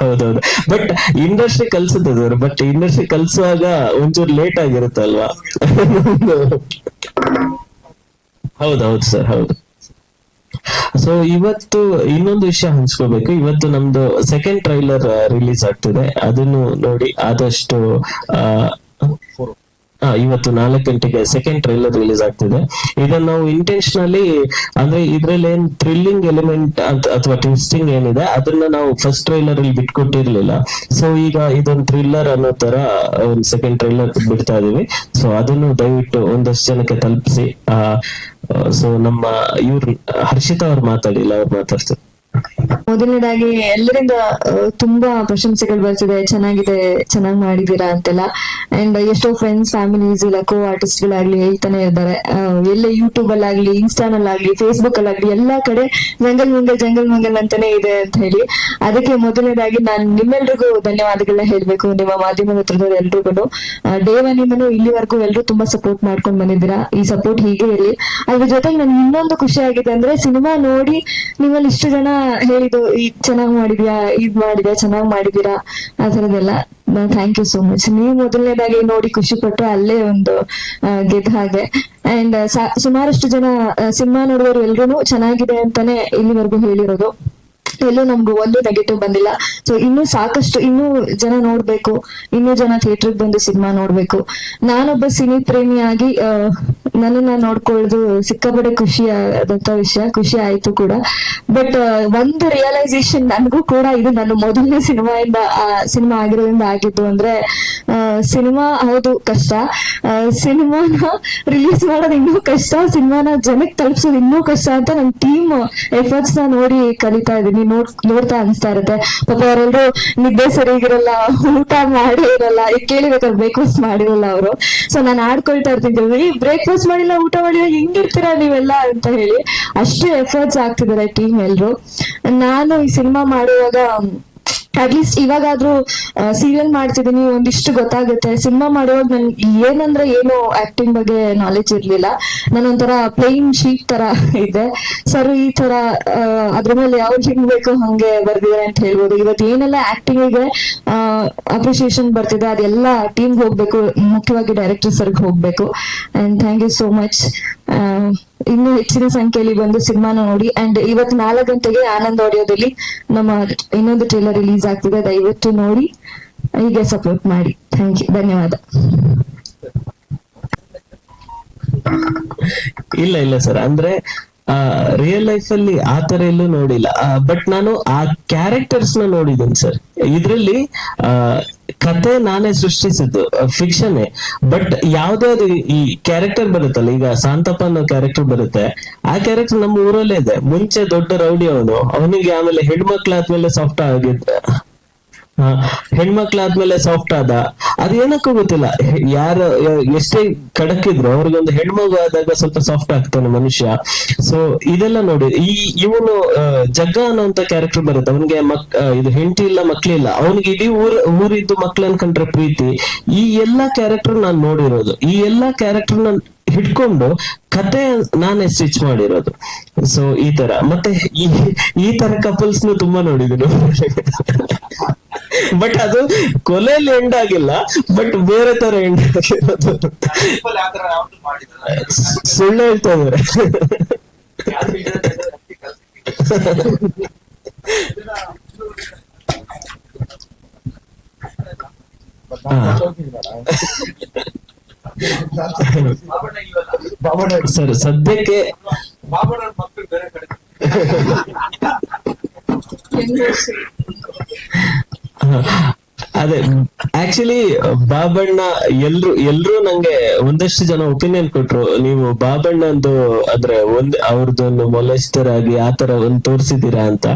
ಹೌದೌದು. ಬಟ್ ಇಂಡಸ್ಟ್ರಿ ಕಲ್ಸುತ್ತೆ ಬಟ್ ಇಂಡಸ್ಟ್ರಿ ಕಲ್ಸುವಾಗ ಒಂಚೂರು ಲೇಟ್ ಆಗಿರುತ್ತಲ್ವಾ? ಹೌದೌದು ಸರ್, ಹೌದು. ಸೊ ಇವತ್ತು ಇನ್ನೊಂದು ವಿಷಯ ಹಂಚ್ಕೋಬೇಕು. ಇವತ್ತು ನಮ್ದು ಸೆಕೆಂಡ್ ಟ್ರೈಲರ್ ರಿಲೀಸ್ ಆಗ್ತಿದೆ. ಅದನ್ನು ನೋಡಿ ಆದಷ್ಟು ಆ, ಆ, ಇವತ್ತು ನಾಲ್ಕು ಗಂಟೆಗೆ ಸೆಕೆಂಡ್ ಟ್ರೈಲರ್ ರಿಲೀಸ್ ಆಗ್ತಿದೆ. ಇದನ್ನ ನಾವು ಇಂಟೆನ್ಷನಲಿ ಅಂದ್ರೆ ಇದ್ರಲ್ಲಿ ಏನ್ ಥ್ರಿಲ್ಲಿಂಗ್ ಎಲಿಮೆಂಟ್ ಅಥವಾ ಟ್ವಿಸ್ಟಿಂಗ್ ಏನಿದೆ ಅದನ್ನ ನಾವು ಫಸ್ಟ್ ಟ್ರೈಲರ್ ಅಲ್ಲಿ ಬಿಟ್ಕೊಟ್ಟಿರ್ಲಿಲ್ಲ. ಸೊ ಈಗ ಇದೊಂದು ಥ್ರಿಲ್ಲರ್ ಅನ್ನೋ ತರ ಸೆಕೆಂಡ್ ಟ್ರೈಲರ್ ಬಿಡ್ತಾ ಇದೀವಿ. ಸೊ ಅದನ್ನು ದಯವಿಟ್ಟು ಒಂದಷ್ಟು ಜನಕ್ಕೆ ತಲುಪಿಸಿ. ಸೊ ನಮ್ಮ ಇವ್ರು ಹರ್ಷಿತಾ ಅವ್ರು ಮಾತಾಡಿಲ್ಲ ಅವ್ರು ಮಾತಾಡ್ತಾರೆ. ಮೊದಲನೇದಾಗಿ ಎಲ್ಲರಿಂದ ತುಂಬಾ ಪ್ರಶಂಸೆಗಳು ಬರ್ತಿದೆ. ಚೆನ್ನಾಗಿದೆ, ಚೆನ್ನಾಗ್ ಮಾಡಿದೀರಾ ಅಂತೆಲ್ಲ. ಅಂಡ್ ಎಷ್ಟೋ ಫ್ರೆಂಡ್ಸ್ ಫ್ಯಾಮಿಲೀಸ್ ಇಲ್ಲ ಕೋ ಆರ್ಟಿಸ್ಟ್ ಗಳಾಗ್ಲಿ ಹೇಳ್ತಾನೆ ಇದ್ದಾರೆ ಎಲ್ಲೇ ಯೂಟ್ಯೂಬ್ ಅಲ್ಲಾಗ್ಲಿ ಇನ್ಸ್ಟಾನಲ್ಲಾಗ್ಲಿ ಫೇಸ್ಬುಕ್ ಅಲ್ಲಾಗ್ಲಿ ಎಲ್ಲಾ ಕಡೆ ಜಂಗಲ್ ಮಂಗಲ್ ಜಂಗಲ್ ಮಂಗಲ್ ಅಂತಾನೆ ಇದೆ ಅಂತ ಹೇಳಿ. ಅದಕ್ಕೆ ಮೊದಲನೇದಾಗಿ ನಾನು ನಿಮ್ಮೆಲ್ರಿಗೂ ಧನ್ಯವಾದಗಳನ್ನ ಹೇಳ್ಬೇಕು. ನಿಮ್ಮ ಮಾಧ್ಯಮ ಹತ್ರದವ್ರು ಎಲ್ರಿಗೂ ಡೇ ಒನ್ ಇಲ್ಲಿವರೆಗೂ ಎಲ್ಲರೂ ತುಂಬಾ ಸಪೋರ್ಟ್ ಮಾಡ್ಕೊಂಡ್ ಬಂದಿದ್ದೀರಾ? ಈ ಸಪೋರ್ಟ್ ಹೀಗೆ ಇರಲಿ ಅದ್ರ ಜೊತೆಗೆ ನನ್ಗೆ ಇನ್ನೊಂದು ಖುಷಿ ಆಗಿದೆ ಅಂದ್ರೆ, ಸಿನಿಮಾ ನೋಡಿ ನಿಮ್ಮಲ್ಲಿ ಇಷ್ಟು ಜನ ಹೇಳಿದ್ದು, ಈ ಚೆನ್ನಾಗ್ ಮಾಡಿದ್ಯಾ? ಇದ್ ಮಾಡಿದ್ಯಾ? ಚೆನ್ನಾಗ್ ಮಾಡಿದೀರಾ ಆ ಥರದ್ದೆಲ್ಲ. ಥ್ಯಾಂಕ್ ಯು ಸೋ ಮಚ್ ನೀವು ಮೊದಲನೇದಾಗಿ ನೋಡಿ ಖುಷಿ ಪಟ್ಟು ಅಲ್ಲೇ ಒಂದು ಗೆದ್ದ ಹಾಗೆ. ಅಂಡ್ ಸುಮಾರಷ್ಟು ಜನ ಸಿನಿಮಾ ನೋಡಿದವರು ಎಲ್ರು ಚೆನ್ನಾಗಿದೆ ಅಂತಾನೆ ಇಲ್ಲಿವರೆಗೂ ಹೇಳಿರೋದು. ಎಲ್ಲೂ ನಮ್ಗೆ ಒಂದು ನೆಗೆಟಿವ್ ಬಂದಿಲ್ಲ. ಸೊ ಇನ್ನೂ ಸಾಕಷ್ಟು, ಇನ್ನೂ ಜನ ನೋಡ್ಬೇಕು. ಇನ್ನೂ ಜನ ಥಿಯೇಟರ್ಗೆ ಬಂದು ಸಿನಿಮಾ ನೋಡ್ಬೇಕು. ನಾನೊಬ್ಬ ಸಿನಿ ಪ್ರೇಮಿಯಾಗಿ ಆಗಿ ನನ್ನನ್ನ ನೋಡ್ಕೊಳ್ಳೋದು ಸಿಕ್ಕಾಪಟ್ಟೆ ಖುಷಿ ಆದಂತ ವಿಷಯ, ಖುಷಿ ಆಯ್ತು ಕೂಡ. ಬಟ್ ಒಂದು ರಿಯಲೈಸೇಷನ್ ನನಗೂ ಕೂಡ ಇದು ನನ್ನ ಮೊದಲನೇ ಸಿನಿಮಾಯಿಂದ ಸಿನಿಮಾ ಆಗಿರೋದ್ರಿಂದ ಆಗಿದ್ದು ಅಂದ್ರೆ ಸಿನಿಮಾ ಹೌದು ಕಷ್ಟ. ಸಿನಿಮಾನ ರಿಲೀಸ್ ಮಾಡೋದು ಇನ್ನೂ ಕಷ್ಟ. ಸಿನಿಮಾನ ಜನಕ್ಕೆ ತಲುಪಿಸೋದು ಇನ್ನೂ ಕಷ್ಟ ಅಂತ ನನ್ನ ಟೀಮ್ ಎಫರ್ಟ್ಸ್ನ ನೋಡಿ ಕಲಿತಾ ಇದೀನಿ. ನೋಡ್, ನೋಡ್ತಾ ಅನಿಸ್ತಾ ಇರುತ್ತೆ. ಪಾಪ ಅವರೆಲ್ಲರೂ ನಿದ್ದೆ ಸರಿಗಿರಲ್ಲ ಊಟ ಮಾಡೇ ಇರಲ್ಲ ಈಗ ಕೇಳಿಬೇಕಾದ್ರೆ ಬ್ರೇಕ್ಫಾಸ್ಟ್ ಮಾಡಿರಲ್ಲ ಅವರು. ಸೊ ನಾನು ಆಡ್ಕೊಳ್ತಾ ಇರ್ತೀನಿ ಬ್ರೇಕ್ಫಾಸ್ಟ್ ಮಾಡಿಲ್ಲ, ಊಟ ಮಾಡಿಲ್ಲ, ಹೆಂಗಿರ್ತೀರಾ ನೀವೆಲ್ಲ ಅಂತ ಹೇಳಿ ಅಷ್ಟು ಎಫರ್ಟ್ಸ್ ಆಗ್ತಿದ್ದಾರೆ ಟೀಮ್ ಎಲ್ರು. ನಾನು ಈ ಸಿನಿಮಾ ಮಾಡುವಾಗ ಅಟ್ಲೀಸ್ಟ್ ಇವಾಗಾದ್ರೂ ಸೀರಿಯಲ್ ಮಾಡ್ತಿದೀನಿ ಒಂದಿಷ್ಟು ಗೊತ್ತಾಗುತ್ತೆ. ಸಿನಿಮಾ ಮಾಡುವಾಗ ನನ್ ಏನಂದ್ರೆ ಏನು ಆಕ್ಟಿಂಗ್ ಬಗ್ಗೆ ನಾಲೆಜ್ ಇರ್ಲಿಲ್ಲ. ನಾನೊಂಥರ ಪ್ಲೇನ್ ಶೀಟ್ ತರ ಇದೆ ಸರ್ ಈ ತರ ಅದ್ರ ಮೇಲೆ ಯಾವ್ದು ಹೆಂಗ್ ಬೇಕು ಹಂಗೆ ಬರ್ದಿದ್ದಾರೆ ಅಂತ ಹೇಳ್ಬೋದು. ಇವತ್ತು ಏನೆಲ್ಲ ಆಕ್ಟಿಂಗ್ಗೆ ಅಪ್ರಿಸಿಯೇಷನ್ ಬರ್ತಿದೆ, ಅದೆಲ್ಲ ಟೀಮ್ ಹೋಗ್ಬೇಕು, ಮುಖ್ಯವಾಗಿ ಡೈರೆಕ್ಟರ್ ಸರ್ಗೆ ಹೋಗ್ಬೇಕು. And thank you so much ಇನ್ನು ಹೆಚ್ಚಿನ ಸಂಖ್ಯೆಯಲ್ಲಿ ಬಂದು ಸಿನಿಮಾನ ನೋಡಿ ಅಂಡ್ ಇವತ್ತು ನಾಲ್ಕು ಗಂಟೆಗೆ ಆನಂದ್ ಆಡಿಯೋದಲ್ಲಿ ನಮ್ಮ ಇನ್ನೊಂದು ಟ್ರೇಲರ್ ರಿಲೀಸ್ ಆಗ್ತಿದೆ ದಯವಿಟ್ಟು ನೋಡಿ, ಹೀಗೆ ಸಪೋರ್ಟ್ ಮಾಡಿ. ಥ್ಯಾಂಕ್ ಯು ಧನ್ಯವಾದ. ಇಲ್ಲ ಇಲ್ಲ ಸರ್ ಅಂದ್ರೆ ರಿಯಲ್ ಲೈಫ್ ಅಲ್ಲಿ ಆ ತರ ಎಲ್ಲೂ ನೋಡಿಲ್ಲ. ಬಟ್ ನಾನು ಆ ಕ್ಯಾರೆಕ್ಟರ್ಸ್ನ ನೋಡಿದ್ದೀನಿ ಸರ್ ಇದ್ರಲ್ಲಿ ಕತೆ ನಾನೇ ಸೃಷ್ಟಿಸಿದ್ದು ಫಿಕ್ಷನ್ ಬಟ್ ಯಾವ್ದಾದ್ರು ಈ ಕ್ಯಾರೆಕ್ಟರ್ ಬರುತ್ತಲ್ಲ, ಈಗ ಸಾಂತಪ್ಪ ಅನ್ನೋ ಕ್ಯಾರೆಕ್ಟರ್ ಬರುತ್ತೆ. ಆ ಕ್ಯಾರೆಕ್ಟರ್ ನಮ್ಮ ಊರಲ್ಲೇ ಇದೆ. ಮುಂಚೆ ದೊಡ್ಡ ರೌಡಿ ಅವನು. ಅವನಿಗೆ ಆಮೇಲೆ ಹೆಣ್ಮಕ್ಳಾದ್ಮೇಲೆ ಸಾಫ್ಟ್ ಆಗಿದ್ದ. ಹೆಣ್ಮಕ್ಳಾದ್ಮೇಲೆ ಸಾಫ್ಟ್ ಆದ. ಅದ ಏನಕ್ಕೂ ಗೊತ್ತಿಲ್ಲ. ಯಾರ ಎಷ್ಟೇ ಕಡಕಿದ್ರು ಅವ್ರಿಗೊಂದು ಹೆಣ್ಮಗು ಆದಾಗ ಸ್ವಲ್ಪ ಸಾಫ್ಟ್ ಆಗ್ತಾನೆ ಮನುಷ್ಯ. ಸೊ ಇದೆಲ್ಲ ನೋಡಿ, ಈ, ಇವನು ಜಗ್ಗ ಅನ್ನೋಂತ ಕ್ಯಾರೆಕ್ಟರ್ ಬರುತ್ತೆ. ಅವನಿಗೆ ಮಕ್ ಇದು ಹೆಂಡತಿ ಇಲ್ಲ ಮಕ್ಳಿಲ್ಲ ಅವನಿಗೆ ಇಡೀ ಊರ್, ಊರಿದ್ದು ಮಕ್ಳು ಅನ್ಕೊಂಡ್ರೆ ಪ್ರೀತಿ. ಈ ಎಲ್ಲಾ ಕ್ಯಾರೆಕ್ಟರ್ ನಾನ್ ನೋಡಿರೋದು. ಈ ಎಲ್ಲಾ ಕ್ಯಾರೆಕ್ಟರ್ ಹಿಡ್ಕೊಂಡು ಕತೆ ನಾನೇ ಸ್ಟಿಚ್ ಮಾಡಿರೋದು. ಸೊ ಈ ತರ. ಮತ್ತೆ ಈ ತರ ಕಪಲ್ಸ್ ತುಂಬಾ ನೋಡಿದೀನಿ ಬಟ್ ಅದು ಕೊಲೆಯಲ್ಲಿ ಎಂಡ್ ಆಗಿಲ್ಲ. ಬಟ್ ಬೇರೆ ತರ ಎಂಡ್ ಆಗಿರೋದು. ಸುಳ್ಳು ಹೇಳ್ತಾ ಇದಾರೆ ಸರ್ ಸದ್ಯಕ್ಕೆ ಅದೇ ಆಕ್ಚುಲಿ ಬಾಬಣ್ಣ ಎಲ್ರು ಎಲ್ರು ನಂಗೆ ಒಂದಷ್ಟು ಜನ ಒಪಿನಿಯನ್ ಕೊಟ್ರು. ನೀವು ಬಾಬಣ್ಣಂದು ಅಂದ್ರೆ ಒಂದ್ ಅವ್ರದ್ದೊಂದು ಮೊಲೆಸ್ಟರ್ ಆಗಿ ಆತರ ಒಂದ್ ತೋರಿಸಿದೀರಾ ಅಂತ.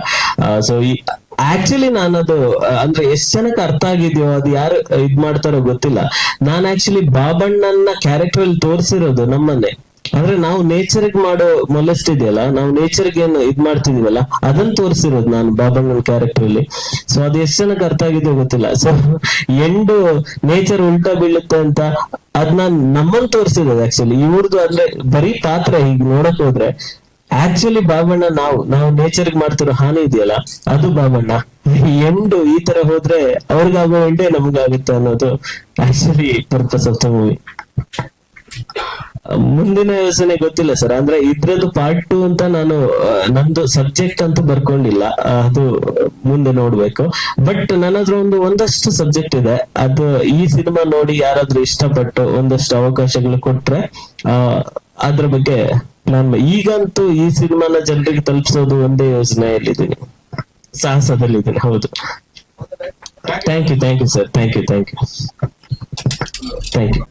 ಸೊ ಈ ಆಕ್ಚುಲಿ ನಾನದು ಅದು ಅಂದ್ರೆ ಎಷ್ಟ್ ಜನಕ್ಕೆ ಅರ್ಥ ಆಗಿದ್ಯೋ, ಅದು ಯಾರು ಇದ್ ಮಾಡ್ತಾರೋ ಗೊತ್ತಿಲ್ಲ. ನಾನ್ ಆಕ್ಚುಲಿ ಬಾಬಣ್ಣನ ಕ್ಯಾರೆಕ್ಟರ್ ಅಲ್ಲಿ ತೋರಿಸಿರೋದು ನಮ್ಮನ್ನೇ. ಅಂದ್ರೆ ನಾವು ನೇಚರ್ ಮಾಡೋ ಮೊಲಸ್ತಿದ್ಯಲ್ಲ ನಾವು ನೇಚರ್ ಏನು ಇದ್ ಮಾಡ್ತಿದೀವಲ್ಲ ಅದನ್ನ ತೋರಿಸಿರೋದು ನಾನು ಬಾಬಣ್ಣನ ಕ್ಯಾರೆಕ್ಟರ್ ಅಲ್ಲಿ. ಸೊ ಅದು ಎಷ್ಟ್ ಜನಕ್ಕೆ ಅರ್ಥ ಆಗಿದೆಯೋ ಗೊತ್ತಿಲ್ಲ. ಸೊ ಎಂಡು ನೇಚರ್ ಉಲ್ಟಾ ಬೀಳುತ್ತೆ ಅಂತ ಅದ್ ನಾನ್ ನಮ್ಮನ್ ತೋರಿಸಿರೋದು ಆಕ್ಚುಲಿ ಇವ್ರದ್ದು ಅಂದ್ರೆ ಬರೀ ಪಾತ್ರ ಹೀಗೆ ನೋಡಕ್ ಹೋದ್ರೆ ಆಕ್ಚುಲಿ ಬಾಬಣ್ಣ ನಾವು ನಾವು ನೇಚರ್ ಮಾಡ್ತಿರೋ ಹಾನಿ ಇದೆಯಲ್ಲ, ಅದು ಬಾಬಣ್ಣ ಎಂಡು ಈ ತರ ಹೋದ್ರೆ ಅವ್ರಿಗಾಗೋ ಎಂಡೇ ನಮ್ಗಾಗುತ್ತೆ ಅನ್ನೋದು actually purpose of the movie ಮುಂದಿನ ಯೋಚನೆ ಗೊತ್ತಿಲ್ಲ ಸರ್ ಅಂದ್ರೆ ಇದ್ರದ್ದು ಪಾರ್ಟ್ ಟು ಅಂತ ನಾನು ನಂದು ಸಬ್ಜೆಕ್ಟ್ ಅಂತ ಬರ್ಕೊಂಡಿಲ್ಲ ಅದು ಮುಂದೆ ನೋಡ್ಬೇಕು. ಬಟ್ ನನ್ನ ಹತ್ರ ಒಂದು ಒಂದಷ್ಟು ಸಬ್ಜೆಕ್ಟ್ ಇದೆ, ಅದು ಈ ಸಿನಿಮಾ ನೋಡಿ ಯಾರಾದ್ರೂ ಇಷ್ಟಪಟ್ಟು ಒಂದಷ್ಟು ಅವಕಾಶಗಳು ಕೊಟ್ರೆ, ಆ ಅದ್ರ ಬಗ್ಗೆ ನಾನ್ ಈಗಂತೂ ಈ ಸಿನಿಮಾನ ಜನರಿಗೆ ತಲುಪಿಸೋದು ಒಂದೇ ಯೋಜನೆಯಲ್ಲಿದ್ದೀನಿ. ಸಾಹಸದಲ್ಲಿದ್ದೀನಿ, ಹೌದು. Thank you thank you sir thank you thank you thank you